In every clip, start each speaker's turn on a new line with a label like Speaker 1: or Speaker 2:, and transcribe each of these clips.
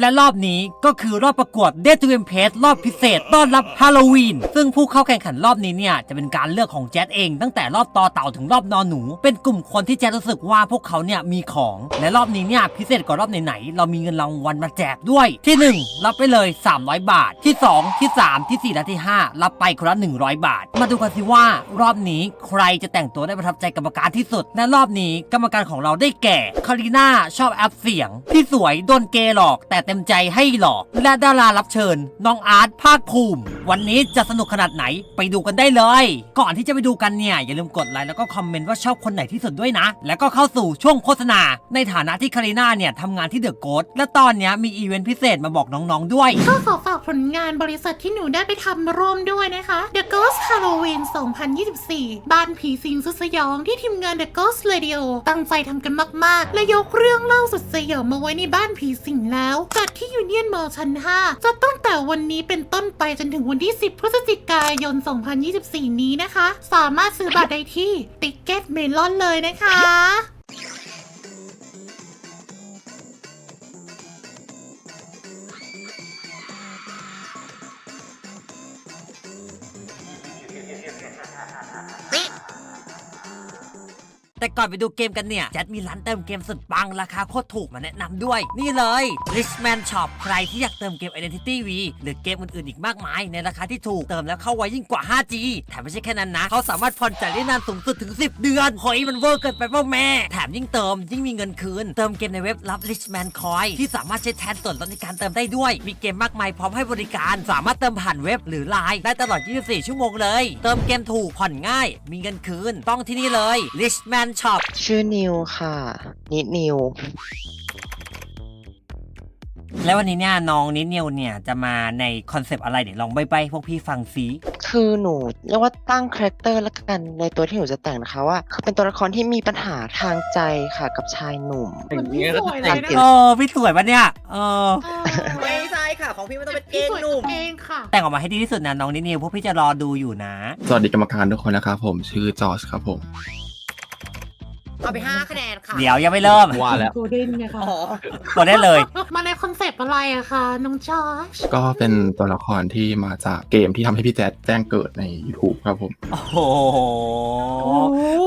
Speaker 1: และรอบนี้ก็คือรอบประกวด d a t to i m p r e s s รอบพิเศษต้อนรับฮาโลวีน ซึ่งผู้เข้าแข่งขันรอบนี้เนี่ย จะเป็นการเลือกของแจ๊ดเอง ตั้งแต่รอบต่อเต่าถึงรอบนอนหนู เป็นกลุ่มคนที่แจ๊ดรู้สึกว่าพวกเขาเนี่ยมีของ และรอบนี้เนี่ยพิเศษกว่ารอบไหนๆเรามีเงินรางวัลมาแจกด้วย ที่ 1 รับไปเลย 300 บาท ที่ 2 ที่ 3 ที่ 4 และที่ 5 รับไปคนละ100 บาท มาดูกันสิว่ารอบนี้ใครจะแต่งตัวได้ประทับใจกรรมการที่สุดและรอบนี้กรรมการของเราได้แก่คาริน่าชอบแอปเสียง พี่สวยโดนเกย์หลอกแต่เต็มใจให้หลอกและดารารับเชิญ น้องอาร์ตภาคภูมิ วันนี้จะสนุกขนาดไหนไปดูกันได้เลย ก่อนที่จะไปดูกันเนี่ย อย่าลืมกดไลค์แล้วก็คอมเมนต์ว่าชอบคนไหนที่สุดด้วยนะ แล้วก็เข้าสู่ช่วงโฆษณา ในฐานะที่คาริน่าเนี่ยทำงานที่เดอะโก t และตอนเนี้ยมีอีเวนต์พิเศษมาบอกน้องๆด้วย
Speaker 2: ก็ขอฝากผลงานบริษัทที่หนูได้ไปทำร่วมด้วยนะคะ The Ghost Halloween 2024 บ้านผีสิงสุดสยองที่ทีมงาน The Ghost Radio ตั้งใจทำกันมากๆ และยกเรื่องเล่าสุดสยองมาไว้ในบ้านผีสิงแล้วจัดที่ยูเนียนมอลชั้น5จะตั้งแต่วันนี้เป็นต้นไปจนถึงวันันที่ 10 พฤศจิกายน 2024 นี้นะคะ สามารถซื้อบัตรได้ที่ติ๊กเก็ตเมลอนเลยนะคะ
Speaker 1: แต่ก่อนไปดูเกมกันเนี่ยแจ๊ดมีร้านเติมเกมสุดปังราคาโคตรถูกมาแนะนำด้วย นี่เลย Richman Shop ใครที่อยากเติมเกม Identity V หรือเกมอื่นๆอีกมากมาย ในราคาที่ถูกเติมแล้วเข้าไวยิ่งกว่า 5G แถมไม่ใช่แค่นั้นนะ เขาสามารถผ่อนจ่ายได้นานสูงสุดถึง 10 เดือนเฮ้ยมันเวอร์เกินไปเปล่าแม่ แถมยิ่งเติมยิ่งมีเงินคืน เติมเกมในเว็บรับ Richman Coin ที่สามารถใช้แทนส่วนลดในการเติมได้ด้วย มีเกมมากมายพร้อมให้บริการ สามารถเติมผ่านเว็บหรือไลน์ได้ตลอด 24 ชั่วโมงเลย เติมเกมถูกผ่อนง่าย มีเงินคืน ต้องที่นี่เลย Richman Shop
Speaker 3: ชื่อนิวค่ะ นิดนิว
Speaker 1: แล้ววันนี้เนี่ยน้องนิดเนียวเนี่ยจะมาในคอนเซปต์อะไรเดี๋ยวลองใบๆพวกพี่ฟังซิ
Speaker 3: คือหนูเรียกว่าตั้งคาแรคเตอร์ละกันในตัวที่หนูจะแต่งนะคะว่าคือเป็นตัวละครที่มีปัญหาทางใจค่ะกับชายหนุ่ม
Speaker 2: มันไม่สวยเลยนะ
Speaker 1: เออพี่สวยปะเนี่ยเออ
Speaker 4: ไม่ใช่ค่ะ ของพี่ไม่ต้องเป็นเก้งหนุ่ม
Speaker 2: เองค่ะ
Speaker 1: แต่งออกมาให้ดีที่สุดนะน้องนิดเนียวพวกพี่จะรอดูอยู่นะ
Speaker 5: สวัสดีกรรมการทุกคนนะครับผมชื่อจอร์จครับผม
Speaker 4: เอาไปห้าคะแนนค่ะ
Speaker 1: เดี๋ยวยังไม่เริ่ม
Speaker 6: ว่าแล้ว
Speaker 2: โกลเด้นไงคะ
Speaker 4: อ๋อ
Speaker 1: กดได้เลย
Speaker 2: มาในคอนเซปต์อะไรอะคะน้องจอร์จ
Speaker 5: ก็เป็นตัวละครที่มาจากเกมที่ทำให้พี่แจ๊ดแจ้งเกิดใน YouTube ครับผม
Speaker 1: โอ้โห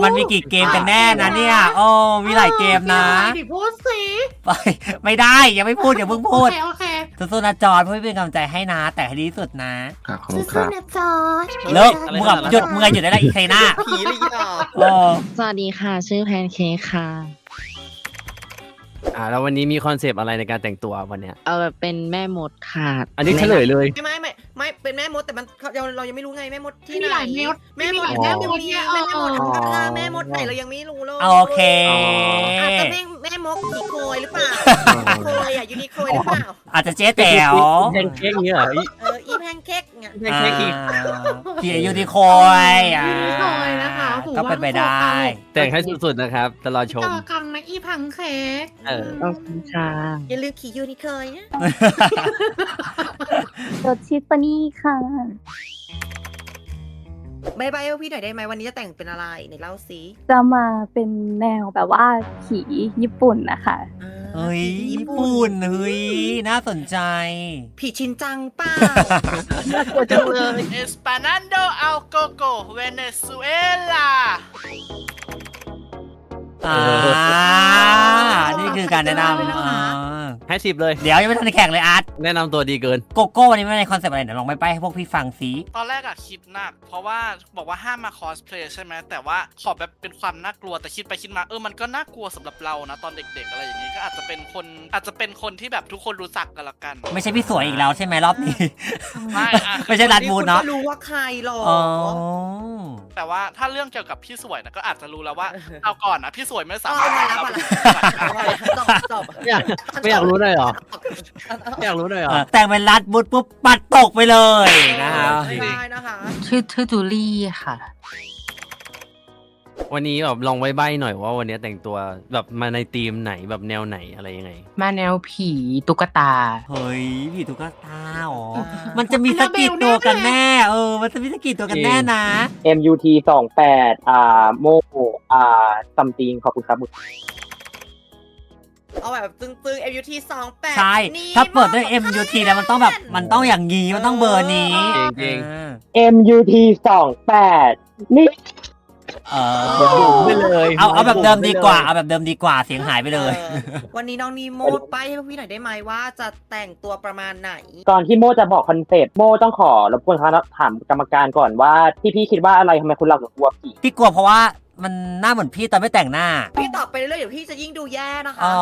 Speaker 1: มันมีกี่เกมกันแน่นะเนี่ย โอ้ มีหลายเกมนะ
Speaker 2: ดิพูดสิ
Speaker 1: ไปไม่ได้ ยังไม่พูดอย่าเพิ่ง
Speaker 2: โอ
Speaker 1: พูด
Speaker 2: เคโอเค
Speaker 1: สู้ๆนะจอร์ดเพราะพี่เป็นกำลังใจให้นะ แต่ให้ดีที่สุดนะ
Speaker 5: ครับขอบคุณค
Speaker 2: สู้
Speaker 5: รับ
Speaker 2: ๆนะจอร์จ
Speaker 1: เลิกมึงกับหยุดมึงอะหยุดได้แล้วอีกใครหน้า
Speaker 4: ผีเลยอะ
Speaker 1: เออ
Speaker 3: สวัสดีค่ะ ชื่อแพนเค้กค่ะ
Speaker 6: อ่าแล้ววันนี้มีคอนเซปต์อะไรในการแต่งตัววันเนี้ย
Speaker 3: เอาแบบเป็นแม่มดค่ะ
Speaker 6: อันนี้เฉลยเลย
Speaker 4: ไม่ไม่ไม่ไม่เป็นแม่มดแต่มันเราเรายังไม่รู้ไงแม่มดที่
Speaker 2: มี
Speaker 4: ไหน
Speaker 2: หลายแม่มด
Speaker 4: แม่มด
Speaker 2: มีหลาย
Speaker 4: แม่
Speaker 2: แม่
Speaker 4: ม
Speaker 2: ม
Speaker 4: ด
Speaker 2: ด
Speaker 4: มี
Speaker 2: เนี่ย
Speaker 4: แม่มด
Speaker 6: อ๋อ
Speaker 4: ราคาแม่มดไหนเรายังไม่รู้เลย
Speaker 1: โอเค
Speaker 4: อาจจะแม่แม่มดผีโคยหรือเปล่าโคยอะยูนิโคยหรือเปล่า
Speaker 1: อาจจะเจ๊แต๋ว
Speaker 6: แพนเค้กเงี้ยเหรออี
Speaker 4: เอออีแพนเค้ก เนี่ย
Speaker 6: แพนเค้กอีก
Speaker 1: พี่ยูนิคอยอะ
Speaker 2: ยูนิคอยนะคะโอ้โห
Speaker 1: ก็เป็นไปได้
Speaker 6: แต่งให้สุดๆนะครับจะรอชม
Speaker 2: เจอกันนะอีพังเค้ก
Speaker 6: เออ
Speaker 3: ขอบคุณค่ะ
Speaker 4: อย่าลืมขี่ยูนิโคยนะ
Speaker 7: รถชิฟฟานี่ค่ะ
Speaker 4: บายบายให้พี่หน่อยได้ไหมวันนี้จะแต่งเป็นอะไรไหนเล่าสิ
Speaker 7: จะมาเป็นแนวแบบว่าผีญี่ปุ่นนะคะ
Speaker 4: อ่า
Speaker 1: เฮ้ย
Speaker 4: ผี
Speaker 1: ญี่ปุ่นเฮ้ยน่าสนใจ
Speaker 4: ผีชินจังเป้า
Speaker 6: น่ากลัวจังเลย
Speaker 8: Esperando al Coco, Venezuela.
Speaker 1: อ่า นี่คือการแนะนำอ่า
Speaker 6: ให้สิบเลย
Speaker 1: เดี๋ยวยังไม่ทันได้แข่งเลยอาร์ต
Speaker 6: แนะนำตัวดีเกิน
Speaker 1: โกโก้วันนี้ไม่ในคอนเซปต์อะไรเดี๋ยวลองไปไปให้พวกพี่ฟังซิ
Speaker 8: ตอนแรกอะคิดหนัก เพราะว่าบอกว่าห้ามมาคอสเพลย์ใช่ไหมแต่ว่าขอแบบเป็นความน่ากลัวแต่คิดไปคิดมาเออมันก็น่ากลัวสำหรับเรานะ ตอนเด็กๆอะไรอย่างนี้ก็อาจจะเป็นคนอาจจะเป็นคนที่แบบทุกคนรู้จักกันละกัน
Speaker 1: ไม่ใช่พี่สวยอีกแล้วใช่ไหมรอบนี้
Speaker 8: ไม่อะ
Speaker 1: ไม่ใช่รัดมูดเนาะ
Speaker 4: คุณก็รู้ว่าใครหรอ
Speaker 1: อ๋อ
Speaker 8: แต่ว่าถ้าเรื่องเกี่ยวกับพี่สวยนะก็อาจจะรู้แล้วว่าเอาก่อนนะพี่สวยไม่สา
Speaker 4: เอา
Speaker 8: มารถ
Speaker 4: มาแล้ว
Speaker 8: เอา
Speaker 4: มาแล้ว จบจบ
Speaker 6: ไม่อยากไม่อยากรู้เลยเหรอไม่อยากรู้เลยเหรอ
Speaker 1: เออแต่งเป็นรัดบุดปุ๊บปัดตกไปเลยนะครับ
Speaker 4: ไม่ได้นะคะ
Speaker 3: ชื่อชื่อจูลี่ค่ะ
Speaker 6: วันนี้แบบลองไว้ใบหน่อยว่าวันนี้แต่งตัวแบบมาในธีมไหนแบบแนวไหนอะไรยังไง
Speaker 3: มาแนวผีตุ๊กตา
Speaker 1: เฮ้ยผีตุ๊กตาอ๋อ มันจะมีสักกี่ตัวกันแน่ เออ มันจะมีสักกี่ตัวกันแน่นะ
Speaker 9: MUT สองแปดอ่าโมอ่าซัมติงขอบคุณครับ
Speaker 4: เอาแบบตึงๆ MUT สองแปด
Speaker 1: ใช่ถ้าเปิดด้วย MUT แล้วมันต้องแบบ มันต้องอย่างงี้ มันต้องเบอร์นี้
Speaker 6: จริง
Speaker 1: เออ
Speaker 9: MUT สองแปดนี่
Speaker 1: เอ
Speaker 6: บุ๋
Speaker 1: อ
Speaker 6: มไปเลย
Speaker 1: เอาเอาแบบเดิมดีกว่า เอาแบบเดิมดีกว่า เสียงหายไปเลย
Speaker 4: ออวันนี้น้องนีโมไปให้พวกพี่หน่อยได้ไหมว่าจะแต่งตัวประมาณไหน
Speaker 9: ก่อนที่โมจะบอกคอนเซปต์โมต้องขอรบกวนคณะถามกรรมการก่อนว่าที่พี่คิดว่าอะไรทำไมคุณเราถึงกลัวผี
Speaker 1: พี่กลัวเพราะว่า มันหน้าเหมือนพี่ตอนไม่แต่งหน้า
Speaker 4: พี่ตอบไปเรื่อยๆเดี๋ยวพี่จะยิ่งดูแย่นะคะ
Speaker 1: อ๋อ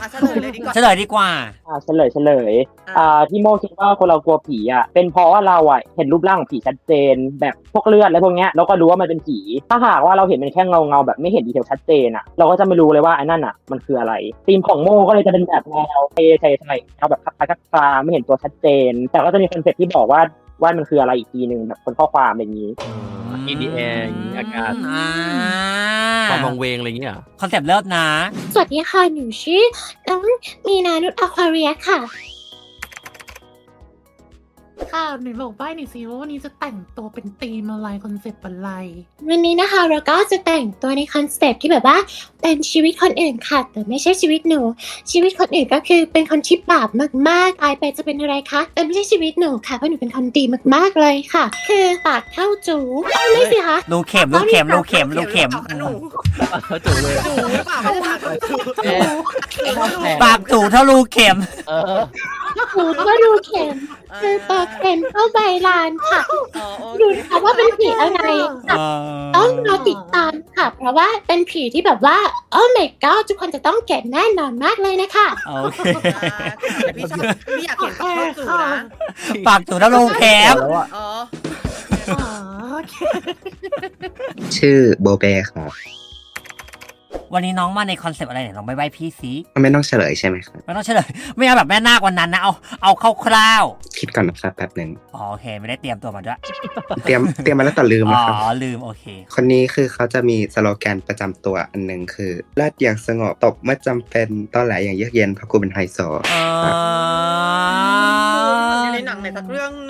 Speaker 4: อะเฉลยเลยดีกว่า
Speaker 1: เฉลยดีกว่า
Speaker 9: อ่าเฉลยเฉลยอ่าที่โมคิดว่าคนเรากลัวผีอะเป็นเพราะว่าเราอะเห็นรูปร่างของผีชัดเจน แบบพวกเลือดอะไรพวกเนี้ยเราก็รู้ว่ามันเป็นผี ถ้าหากว่าเราเห็นเป็นแค่เงาเงาๆแบบไม่เห็นดีเทลชัดเจนอะเราก็จะไม่รู้เลยว่าไอ้นั่นอะมันคืออะไรธีมของโมก็เลยจะเป็นแบบแนวเทใช่ใช่แนวแบบคับคล้ายคับคลาไม่เห็นตัวชัดเจน แต่ก็จะมีคอนเซ็ปต์ที่บอกว่า ว่ามันคืออะไรอีกทีหนึ่งแบบคนข้อความอะไรอย่างนี้
Speaker 6: อินดีแอร์อากาศ
Speaker 1: อ่า
Speaker 6: ความวังเวงอะไรอย่างเงี้ยเหรอ
Speaker 1: คอนเซปต์เลิศนะ
Speaker 10: สวัสดีค่ะ หนูชื่อน้องมีนานุชอควาเรียค่ะ
Speaker 2: ค่ะหนูบอกใบ้หน่อยสิว่าวันนี้จะแต่งตัวเป็นธีมอะไรคอนเซปต์อะไร
Speaker 10: วันนี้นะคะเราก็จะแต่งตัวในคอนเซปต์ที่แบบว่าเป็นชีวิตคนอื่นค่ะ แต่ไม่ใช่ชีวิตหนู ชีวิตคนอื่นก็คือเป็นคนที่บาปมากๆตายไปจะเป็นอะไรคะแต่ไม่ใช่ชีวิตหนูค่ะเพราะหนูเป็นคนดีมากๆเลยค่ะ คือปากเท่าจูเอาไม่สิคะ
Speaker 1: รูเข็มรูเข็มรูเข็มรูเข็ม
Speaker 4: หนู
Speaker 6: เขาจู่เลย
Speaker 4: หนูหรือเปล่าไม่ได้ถามหนู
Speaker 6: เอ๊ะ
Speaker 1: ปากถูเท่ารูเข็ม
Speaker 6: เออ
Speaker 10: หนูก็ดูเข็มคือปากเข็มเข้าใบลานค่ะ
Speaker 4: อ๋อโอ
Speaker 10: ดู
Speaker 4: เค
Speaker 10: นะคะว่าเป็นผีอะไรค่ะต้องรอติดตามค่ะ เพราะว่าเป็นผีที่แบบว่าโอ้ my god ทุกคนจะต้องเก็ตแน่นอนมากเลยนะคะ
Speaker 1: โอเค
Speaker 4: แต่พี่ชอบพี่อยากเห็นปากเข้าสู่นะ
Speaker 1: ปากถูเท่ารูเข็ม
Speaker 6: แล้วอะ
Speaker 4: อ๋อ
Speaker 2: อ๋อโอเค
Speaker 11: ชื่อโบเบครับ
Speaker 1: วันนี้น้องมาในคอนเซปต์อะไรเนี่ยลองไปใบพี่สิ
Speaker 11: ไม่ต้องเฉลยใช่ไหมครับ
Speaker 1: ไม่ต้องเฉลย ไม่เอาแบบแม่นาควันนั้นนะเอาเอาคร่าว
Speaker 11: คิดก่อนนะครับแป๊บหนึ่ง
Speaker 1: ๆอ๋อโอเค ไม่ได้เตรียมตัวมาด้วย
Speaker 11: เตรียมเตรียมมาแล้วแต่ลืม
Speaker 1: อ๋
Speaker 11: นะ
Speaker 1: อ
Speaker 11: ครับ
Speaker 1: ลืมโอเค
Speaker 11: คนนี้คือเขาจะมีสโลแกนประจำตัวอันหนึ่งคือลาดอย่างสงบตบเมื่อจำเป็นตอนแหลอย่างเยือกเย็นเพราะกูเป็นไฮโซ
Speaker 1: อ๋อ
Speaker 4: ในหนังไหนสักเรื่องหนึ่ง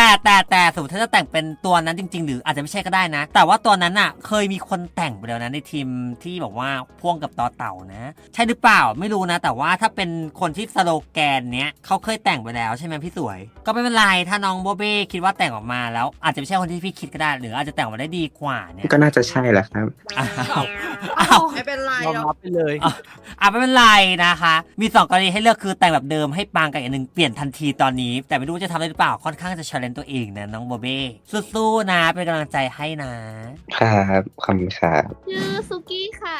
Speaker 1: แต่แต่แต่สมมติถ้าจะแต่งเป็นตัวนั้นจริง ๆ หรืออาจจะไม่ใช่ก็ได้นะ แต่ว่าตัวนั้นอะเคยมีคนแต่งไปแล้วนะในทีมที่บอกว่าพ่วงกับต่อเต่านะ ใช่หรือเปล่าไม่รู้นะ แต่ว่าถ้าเป็นคนที่สโลแกนเนี้ยเขาเคยแต่งไปแล้วใช่ไหมพี่สวย ก็ไม่เป็นไรถ้าน้องโบเบ้คิดว่าแต่งออกมาแล้วอาจจะไม่ใช่คนที่พี่คิดก็ได้ หรืออาจจะแต่งออกมาได้ดีกว่าเนี่ย
Speaker 11: ก็น่าจะใช่แหละครับ
Speaker 1: อ้าวอ้าว
Speaker 4: ไม่เป็นไร
Speaker 6: ยอม
Speaker 4: หรอ
Speaker 6: รั
Speaker 4: ก
Speaker 6: บไปเลย
Speaker 1: อะไม่เป็นไรนะคะ มีสองกรณีให้เลือกคือแต่งแบบเดิมให้ปังกับอีกหนึ่งเปลี่ยนทันทีตอนนี้ แต่ไม่รู้จะทำได้หรือเปล่าค่อนข้างจะ challenge ตัวเองนะน้องโบเบ้สู้ๆนะเป็นกำลังใจให้นะ
Speaker 11: ครับขอบคุณครับ
Speaker 10: ชื่อซุกี้ค่ะ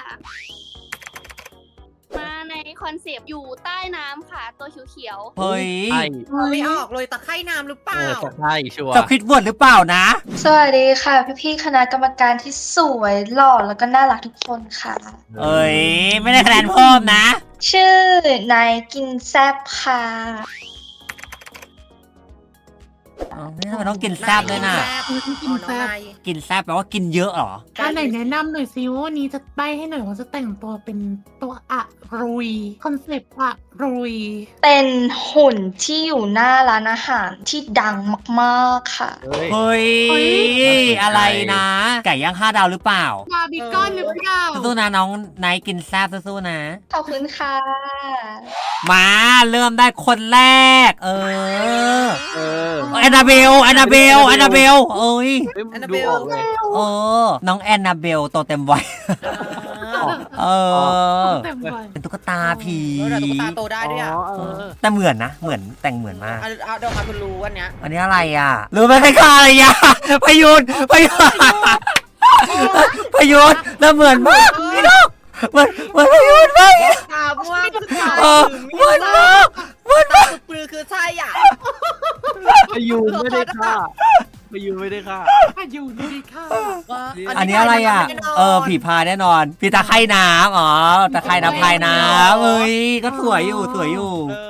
Speaker 10: มาในคอนเซปต์อยู่ใต้น้ำค่ะ ตัวเขียว
Speaker 1: เฮ้ย
Speaker 6: ใช่
Speaker 4: ไม่ออกเลยตะไคร่น้ำหรือเป
Speaker 6: เอ
Speaker 4: ล่า
Speaker 6: อจะใช่ชัวร์
Speaker 1: จะคิดบทหรือเปล่านะ
Speaker 10: ๆสวัสดีค่ะ พี่ๆคณะกรรมการที่สวยหล่อแล้วก็น่ารักทุกคนค่ะ
Speaker 1: เอ้ยไม่ได้คะแนนเพิ่มนะ
Speaker 10: ชื่อนายกินแซบค่ะ
Speaker 1: อ๋อไม่ทำไมต้องกินแซบด้วยน่ะ
Speaker 4: แซ่บอ๋อน้องนาย
Speaker 1: กินแซบแปลว่ากินเยอะเหรอ
Speaker 2: อันไหนแนะนำหน่อยสิว่าวันนี้จะใบ้ให้หน่อยว่าจะแต่งตัวเป็นตัวอะรุย คอนเซปต์อะรุย
Speaker 10: เป็นหุ่นที่อยู่หน้าร้านอาหารที่ดังมากๆค่ะ
Speaker 6: เฮ้ย
Speaker 1: เฮ้ย
Speaker 2: เฮ้ย
Speaker 1: อะไรนะ ไก่ย่างห้าดาวหรือเปล่า
Speaker 2: บาร์บีคอนหรือเปล่า
Speaker 1: สู้ๆนะน้องไนท์กินแซบสู้ๆนะ
Speaker 10: ขอบคุณค่ะ
Speaker 1: มาเริ่มได้คนแรก เออ
Speaker 6: เออ
Speaker 1: แอนนาเบลแอนนาเบลแอนนาเบลเอ้ย
Speaker 6: เฮ้ยมึงดูออกเลย
Speaker 1: เออ น้องแอนนาเบลโตเต็มวัยเออ
Speaker 2: เต็มไป
Speaker 1: เป็นตุ๊กตาผี
Speaker 4: เออแต่ตุ๊กตาโตได้ด้วยอะ
Speaker 6: อ๋อเออ
Speaker 1: แต่เหมือนนะเหมือนแต่งเหมือนมาก
Speaker 4: เอาเอาเดี๋ยวเอาคุณรู้วันเนี้ย
Speaker 1: อันนี้อะไรอะรู้ไหมใครฆ่าอะไรอะ พยุนพยุนพยุนแล้วเหมือนมากพี่นก เหมือนเหมือนพยุนมาก
Speaker 4: ตาม่วงคือตา
Speaker 1: เออเหมือนมากเหมือนมาก
Speaker 4: ปลือคือใช่อะ
Speaker 6: พยูนไม่ได้ฆ่าพยูนไม่ได้ฆ่า
Speaker 2: อยู่ดีๆค่ะ
Speaker 1: อันนี้อะไรอะ เออผีพายแน่นอนผีตะไคร่น้ำอ๋อตะไคร่น้ำพายน้ำเอ้ยก็สวยอยู่สวยอยู่
Speaker 4: เออ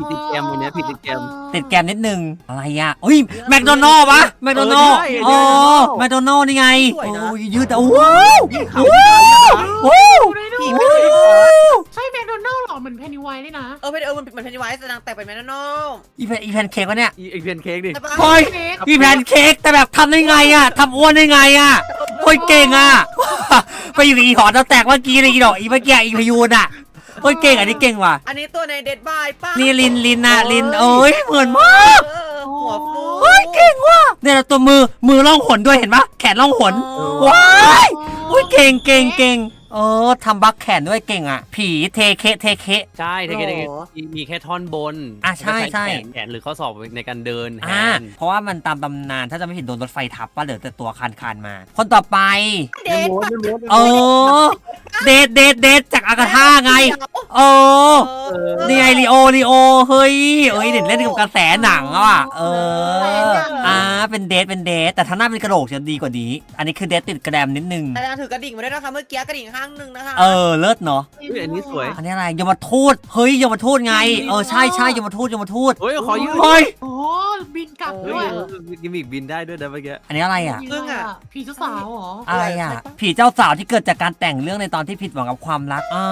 Speaker 6: ผิดติดแกรมวันเนี้ยผิดติดแกรม
Speaker 1: ติดแกมนิดนึง อะไรอะอุ้ยแมคโดนัลล์ปะแมคโดนัลล์
Speaker 6: เออใช่
Speaker 1: อ๋อ
Speaker 6: ใช่
Speaker 1: แมคโดนัลล์นี่ไง
Speaker 4: สวยนะ
Speaker 1: โอ้ยยืดแต่ว้าวว้าวว้าว
Speaker 4: ผี
Speaker 1: ว้
Speaker 4: ไม่ได้า
Speaker 1: ว
Speaker 2: ใช่แมคโดนัลล์หรอเหมือนเพนนีไวท์เลยนะ
Speaker 4: เออเป็นเออมันเป็นเพนนีไวส์แสดงแต่เป็นแมนนอล
Speaker 1: อีแพนอีแพนเค้กวะเนี่ย
Speaker 6: อีไอเพียนเค้กดิ
Speaker 4: ใช่ปะ
Speaker 1: เฮ้ย
Speaker 2: เค้ก
Speaker 1: อีแพนเค้กแต่แบบทำได้ไงอะทำอ้วนได้ไงอะโคตรเก่งอะไปอยู่กับอีหอดแล้วแตกเมื่อกี้เลยอีดอกอีเมื่อกี้อีพยูนอะ เฮ้ยเก่งอันนี้เก่งว่ะ
Speaker 4: อันนี้ตัวในเดดบายป้า
Speaker 1: นี่ลินลินนะลินเอ้ยเหมือนมาก
Speaker 4: เออหัวฟู
Speaker 1: เฮ้ยเก่งว่ะเนี่ยตัวมือมือล่องหนด้วยเห็นปะแขนล่องหนว้ายอุ้ยเก่งเก่งเก่ง เออทำบักแขนด้วยเก่งอะ ผีเทเคเทเค
Speaker 6: ใช่แต่แค่มีมีแค่ท่อนบน
Speaker 1: อะใช่
Speaker 6: แล้วก็
Speaker 1: ใช่
Speaker 6: แขนแขนหรือข้อศอกในการเดินแท
Speaker 1: อ่านเพราะว่ามันตามตำนานถ้าจะไม่ผิดโดนรถไฟทับป่ะเหลือแต่ตัวคานคานๆมา คนต่อไป
Speaker 4: เดด
Speaker 1: เออ เดทเดทเดทจากอากาธาไงเออนี่ไงลีโอลีโอเฮ้ยเอ้ยเด่นเล่นกับกระแสหนังอะเอออ่าเป็นเดทเป็นเดทแต่ถ้าหน้าเป็นกระโหลกจะดีกว่านี้ อันนี้คือเดทติดกระแดมนิดนึง
Speaker 4: แต่ถือกระดิ่งมาด้วยนะคะเมื่อกี้กระดิ่งข้างหนึ่งนะคะ
Speaker 1: เออเลิศเนาะ
Speaker 6: เฮ้ยอันนี้สวย
Speaker 1: อันนี้อะไรยมทูตเฮ้ยยมทูตไงเออใช่ใช่ยมทูตยมทูต
Speaker 6: เฮ้ยขอยืด
Speaker 1: เฮ้ย
Speaker 2: โอ้บินกลับ
Speaker 6: เฮ้
Speaker 2: ด้วย
Speaker 6: ยกิมมิกบินได้ด้วยนะเมื่อกี้
Speaker 1: อันนี้อะไรอะ
Speaker 2: ซึ่งอะผีเจ้าสาวเหรอ
Speaker 1: อะไรอะผีเจ้าสาวที่เกิดจากการแต่งเรื่องในตอนที่ผิดหวังกับความรักอ่า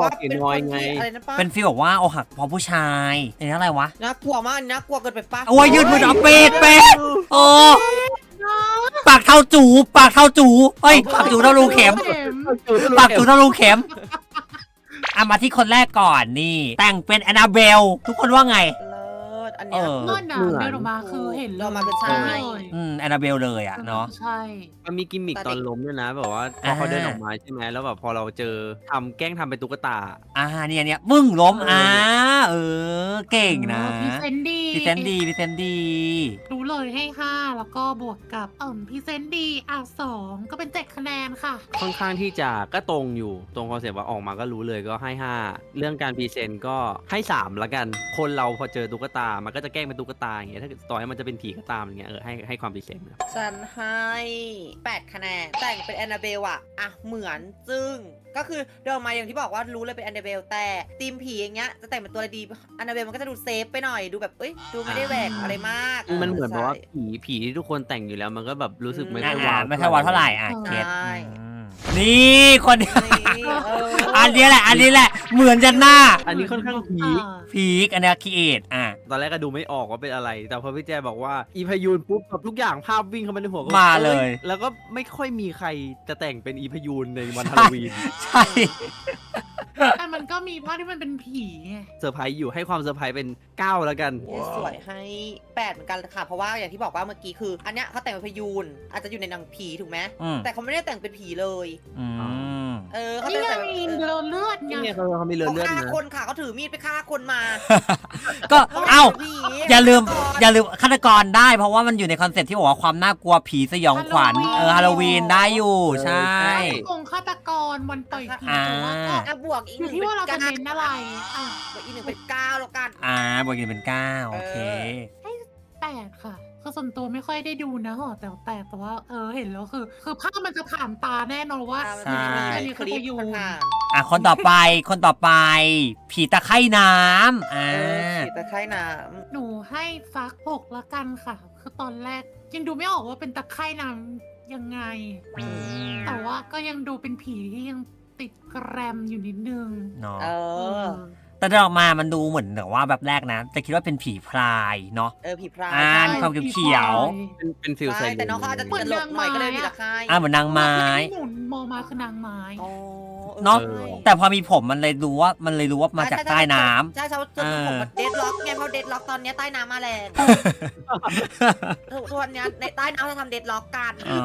Speaker 6: บอกเกนอยไง
Speaker 4: อะไรนะป้า
Speaker 1: เป็นฟีลแบบว่าอกหักเพราะผู้ชายอันนี้อะไรวะ
Speaker 4: น่ากลัวมากน่ากลัวเกินไปป้า
Speaker 1: โอ้ยยืดมือเอาเป็ดเป็ดโอ้ ปากเท่าจู ปากเท่าจูเฮ้ยปากจูเท่ารูเข็ม ปากจูเท่ารูเข็มอะมาที่คนแรกก่อนนี่ แต่งเป็นแอนนาเบล ทุกคนว่าไง
Speaker 4: เลิศอัน
Speaker 1: เอ
Speaker 4: เนี้ย
Speaker 1: อ
Speaker 2: เมื่อน่ะเดินออกมาคือเห็นเลย
Speaker 4: เรามาเป็นชาย
Speaker 2: เลย
Speaker 1: อืมแอนนาเบลเลยอะเนาะ
Speaker 2: ใช่
Speaker 6: มันมีกิมมิกตอนล้มด้วยนะแบบว่าพ
Speaker 1: อ่า
Speaker 6: อเขาเดินออกมาใช่ไหมแล้วแบบพอเราเจอทำแกล้งทำเป็นตุ๊กตา
Speaker 1: อ่าเนี่ยเนี่ยมึงล้มอ่าเออ เก่งนะ
Speaker 2: พี่เซนดี
Speaker 1: พี่เซนดีพี่เซนดี
Speaker 2: รู้เลยให้ห้าแล้วก็บวกกับเอิ่มพี่เซนดีอะสองก็เป็นเจ็ดคะแนนค่ะ
Speaker 6: ค่อนข้างที่จะก็ตรงอยู่ ตรงคอนเซ็ปต์ว่าออกมาก็รู้เลยก็ให้ 5 เรื่องการพรีเซนต์ก็ให้ 3 ละกัน คนเราพอเจอตุ๊กตา มันก็จะแกล้งเป็นตุ๊กตาอย่างเงี้ยถ้าเกิดต่อให้มันจะเป็นผีก็ตามอย่างเงี้ยเออให้ให้ความพรีเซนต์นะ
Speaker 4: ฉันให้แปดคะแนน แต่งเป็นแอนนาเบลอะอะเหมือนซึ่งก็คือเดินมาอย่างที่บอกว่ารู้เลยเป็นแอนนาเบลแต่ทีมผีอย่างเงี้ยจะแต่งเป็นตัวอะไรดีแอนนาเบลมันก็จะดูเซฟไปหน่อยดูแบบเอ้ยดูไม่ได้แหวกอะไรมาก
Speaker 6: มันเหมือนแบบว่า
Speaker 4: ใช่
Speaker 6: ผีผีที่ทุกคนแต่งอยู่แล้วมันก็แบบรู้สึกไม่
Speaker 1: อ่า
Speaker 6: ค่อยว้าว
Speaker 1: ไม่ค่อยว้าวเท่าไหร่อะ
Speaker 2: ใช่
Speaker 1: เคสอืม นี่คนนี้
Speaker 4: นี่เออ
Speaker 1: อันนี้แหละ อันนี้แหละ เหมือนจะหน้า
Speaker 6: อันนี้ค่อนข้างผี
Speaker 2: อ่า
Speaker 1: พีกอันนี้คีเอทอะ
Speaker 6: ตอนแรกก็ดูไม่ออกว่าเป็นอะไร แต่พอพี่แจบอกว่าอีพายูนปุ๊บแบบทุกอย่างภาพวิ่งเข้ามาในหัวก็
Speaker 1: มาเลย
Speaker 6: อ้แล้วก็ไม่ค่อยมีใครจะแต่งเป็นอีพายูนในวันฮาโลวีน
Speaker 1: ใช่
Speaker 2: แต่มัน ก็มีภาคที่มันเป็นผีไง
Speaker 6: เซอร์ไพรส์อยู่ให้ความเซอร์ไพรส์เป็น9แล้วกัน
Speaker 4: สวยให้แปดเหมือนกันค่ะ เพราะว่าอย่างที่บอกว่าเมื่อกี้คือ อันเนี้ยเขาแต่งเป็นพยูนอาจจะอยู่ในหนังผีถูกไหม
Speaker 1: อืม
Speaker 4: แต่เขาไม่ได้แต่งเป็นผีเลย
Speaker 1: อืม
Speaker 4: เออเขา
Speaker 2: นี่
Speaker 4: แต่ง
Speaker 2: ไง
Speaker 4: แต่แบบ
Speaker 2: มี
Speaker 4: เออ
Speaker 2: เลือดเลือดไง
Speaker 6: นี่ไงเขาเขามีเลือด
Speaker 4: เขา
Speaker 6: เลือด
Speaker 4: ฆ่า
Speaker 6: นะ
Speaker 4: คนค่ะเขาถือมีดไปฆ่าคนมา
Speaker 1: ก็เอ้า
Speaker 4: ผี
Speaker 1: อย่าลืม
Speaker 4: ฆาตกร
Speaker 1: อย่าลืมฆาตกรได้ เพราะว่ามันอยู่ในคอนเซ็ปต์ที่บอกว่าความน่ากลัวผีสยองขวัญเออฮาโลวีนได้อยู่ใช่
Speaker 2: กงฆาตกรวันปล่อยผี
Speaker 1: อ่า
Speaker 2: แต่ว่าก็
Speaker 4: อะบวกอีก
Speaker 2: อ
Speaker 4: ห
Speaker 2: ยู่
Speaker 4: นึ่ง
Speaker 2: ที่ว่าเราจะ
Speaker 4: ป็
Speaker 2: เน้นอะไรอะ
Speaker 4: บวกอีกหนึ่งเป็นเก้าแล้วกัน
Speaker 1: อ่าบวกกันเป็นเก้าโอเค
Speaker 2: แปดค่ะ คือส่วนตัวไม่ค่อยได้ดูนะหอแต่แต่แต่ว่าเออเห็นแล้วคือ คือภาพมันจะผ่านตาแน่นอนว่า
Speaker 1: ใช่
Speaker 2: อันนี้
Speaker 4: ค
Speaker 2: คือ
Speaker 4: ลิ
Speaker 2: พ
Speaker 4: ป
Speaker 2: ยู
Speaker 4: มัน
Speaker 2: น
Speaker 4: ผ่าน
Speaker 1: อะคนต่อไป คนต่อไป ผีตะไคร่น้ำอ่า
Speaker 4: เออฉีดตะไคร่น้
Speaker 2: หนูให้ฟักหกละกันค่ะ คือตอนแรกยังดูไม่ออกว่าเป็นตะไคร่น้ำยังไง
Speaker 1: อืม
Speaker 2: แต่ว่าก็ยังดูเป็นผีที่ยังติดแกรมอยู่นิดนึง
Speaker 1: เนาะำ
Speaker 4: เออ
Speaker 1: แต่เดินออกมามันดูเหมือนแบบว่าแบบแรกนะ แต่คิดว่าเป็นผีพรายเนาะ
Speaker 4: เออผีพราย
Speaker 1: อ่า
Speaker 4: ใช่
Speaker 1: มีความเขียว
Speaker 6: เป็นเป็นฟิลไซ
Speaker 4: ใช่
Speaker 6: เลน
Speaker 4: แต่น้องเขาอาจจะติดตลกหน่อยก็เลยมีตะไคร่
Speaker 1: อ่าเหมือนนางไม้
Speaker 2: หมุนมองมาคือนางไม้
Speaker 4: อ๋อออ
Speaker 1: เนาะ
Speaker 4: ใช่
Speaker 1: แต่พอมีผมมันเลยรู้ว่ามันเลยรู้ว่ามาจากใต้น้ำ
Speaker 4: ใช่ใช่ใช่ใช่ผมเดดล็อกไงเพราะเดดล็อกตอนเนี้ยใต้น้ำมาแรงทุกวันเนี้ยในใต้น้ำจะทำเดดล็อกกัน
Speaker 1: อ๋อ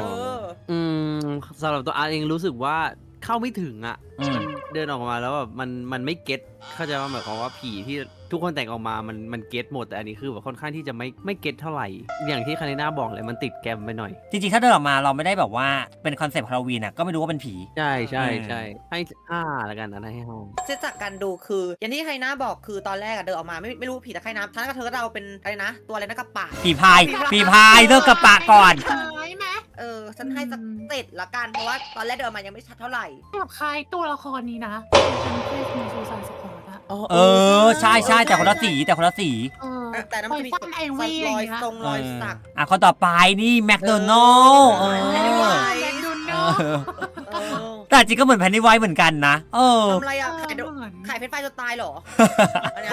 Speaker 4: เออ
Speaker 6: อืมสำหรับตัวอาร์ตเองรู้สึกว่าเข้าไม่ถึงอะ
Speaker 1: อืม
Speaker 6: เดินออกมาแล้วแบบมันมันไม่เก็ตเข้าใจว่าหมายความว่าผีที่ ทุกคนแต่งออกมามันมันเก็ตหมดแต่อันนี้คือแบบค่อนข้างที่จะไม่ไม่เก็ตเท่าไหร่ อย่างที่คาริน่าบอกเลยมันติดแกมไปหน่อย
Speaker 1: จริงๆ ถ้าเดินออกมาเราไม่ได้แบบว่าเป็นคอนเซปต์ฮาโลวีนอะก็ไม่รู้ว่าเป็นผี
Speaker 6: ใช่ใช่
Speaker 1: อืม
Speaker 6: ใช่ให้ห้าแล้วกันนะให้ห้า
Speaker 4: เซตจากการดูคือ อย่างที่ไฮน่าบอกคือตอนแรกอะเดินออกมาไม่ไม่รู้ผีตะไคร่น้ำท่านกับเธอก็เราเป็นอะไรนะ ตัวอะไรนะกระปะ
Speaker 1: ผีพายผีพายเลิกกระปะก่อน
Speaker 2: ใช่ไหม
Speaker 4: เออฉันให้สักเจ็ดละกันเพราะว่าตอนแรกเดินออกมายังไม่ชัดเท่าไหร่
Speaker 2: แบบคล้ายตัวละครนี้นะเป็นเคสในซูซายสป อร์ตอะ
Speaker 1: เออใช่ใช่แต่คนละสีแต่คนละสี
Speaker 2: เออ
Speaker 4: เออแต่นั้นมันจะมี
Speaker 2: ปล่อยสั้นไอวี่อ
Speaker 4: ร
Speaker 2: ย่าง
Speaker 4: อย
Speaker 2: เงี้ย
Speaker 4: ทรงรอยสัก
Speaker 1: อะคนต่อไปนี่แมคโดนัลล์เอ
Speaker 2: แพนนี่ไว
Speaker 1: อ
Speaker 2: ท์แมคโดนัลด์
Speaker 4: เออ
Speaker 1: แต่จริงก็เหมือนแพนนี่ไวท์เหมือนกันนะเออ
Speaker 4: ทำอะไรอะขาย
Speaker 2: เหมือน
Speaker 4: ขายเพชรไฟจนตายเหรออันเนี้ย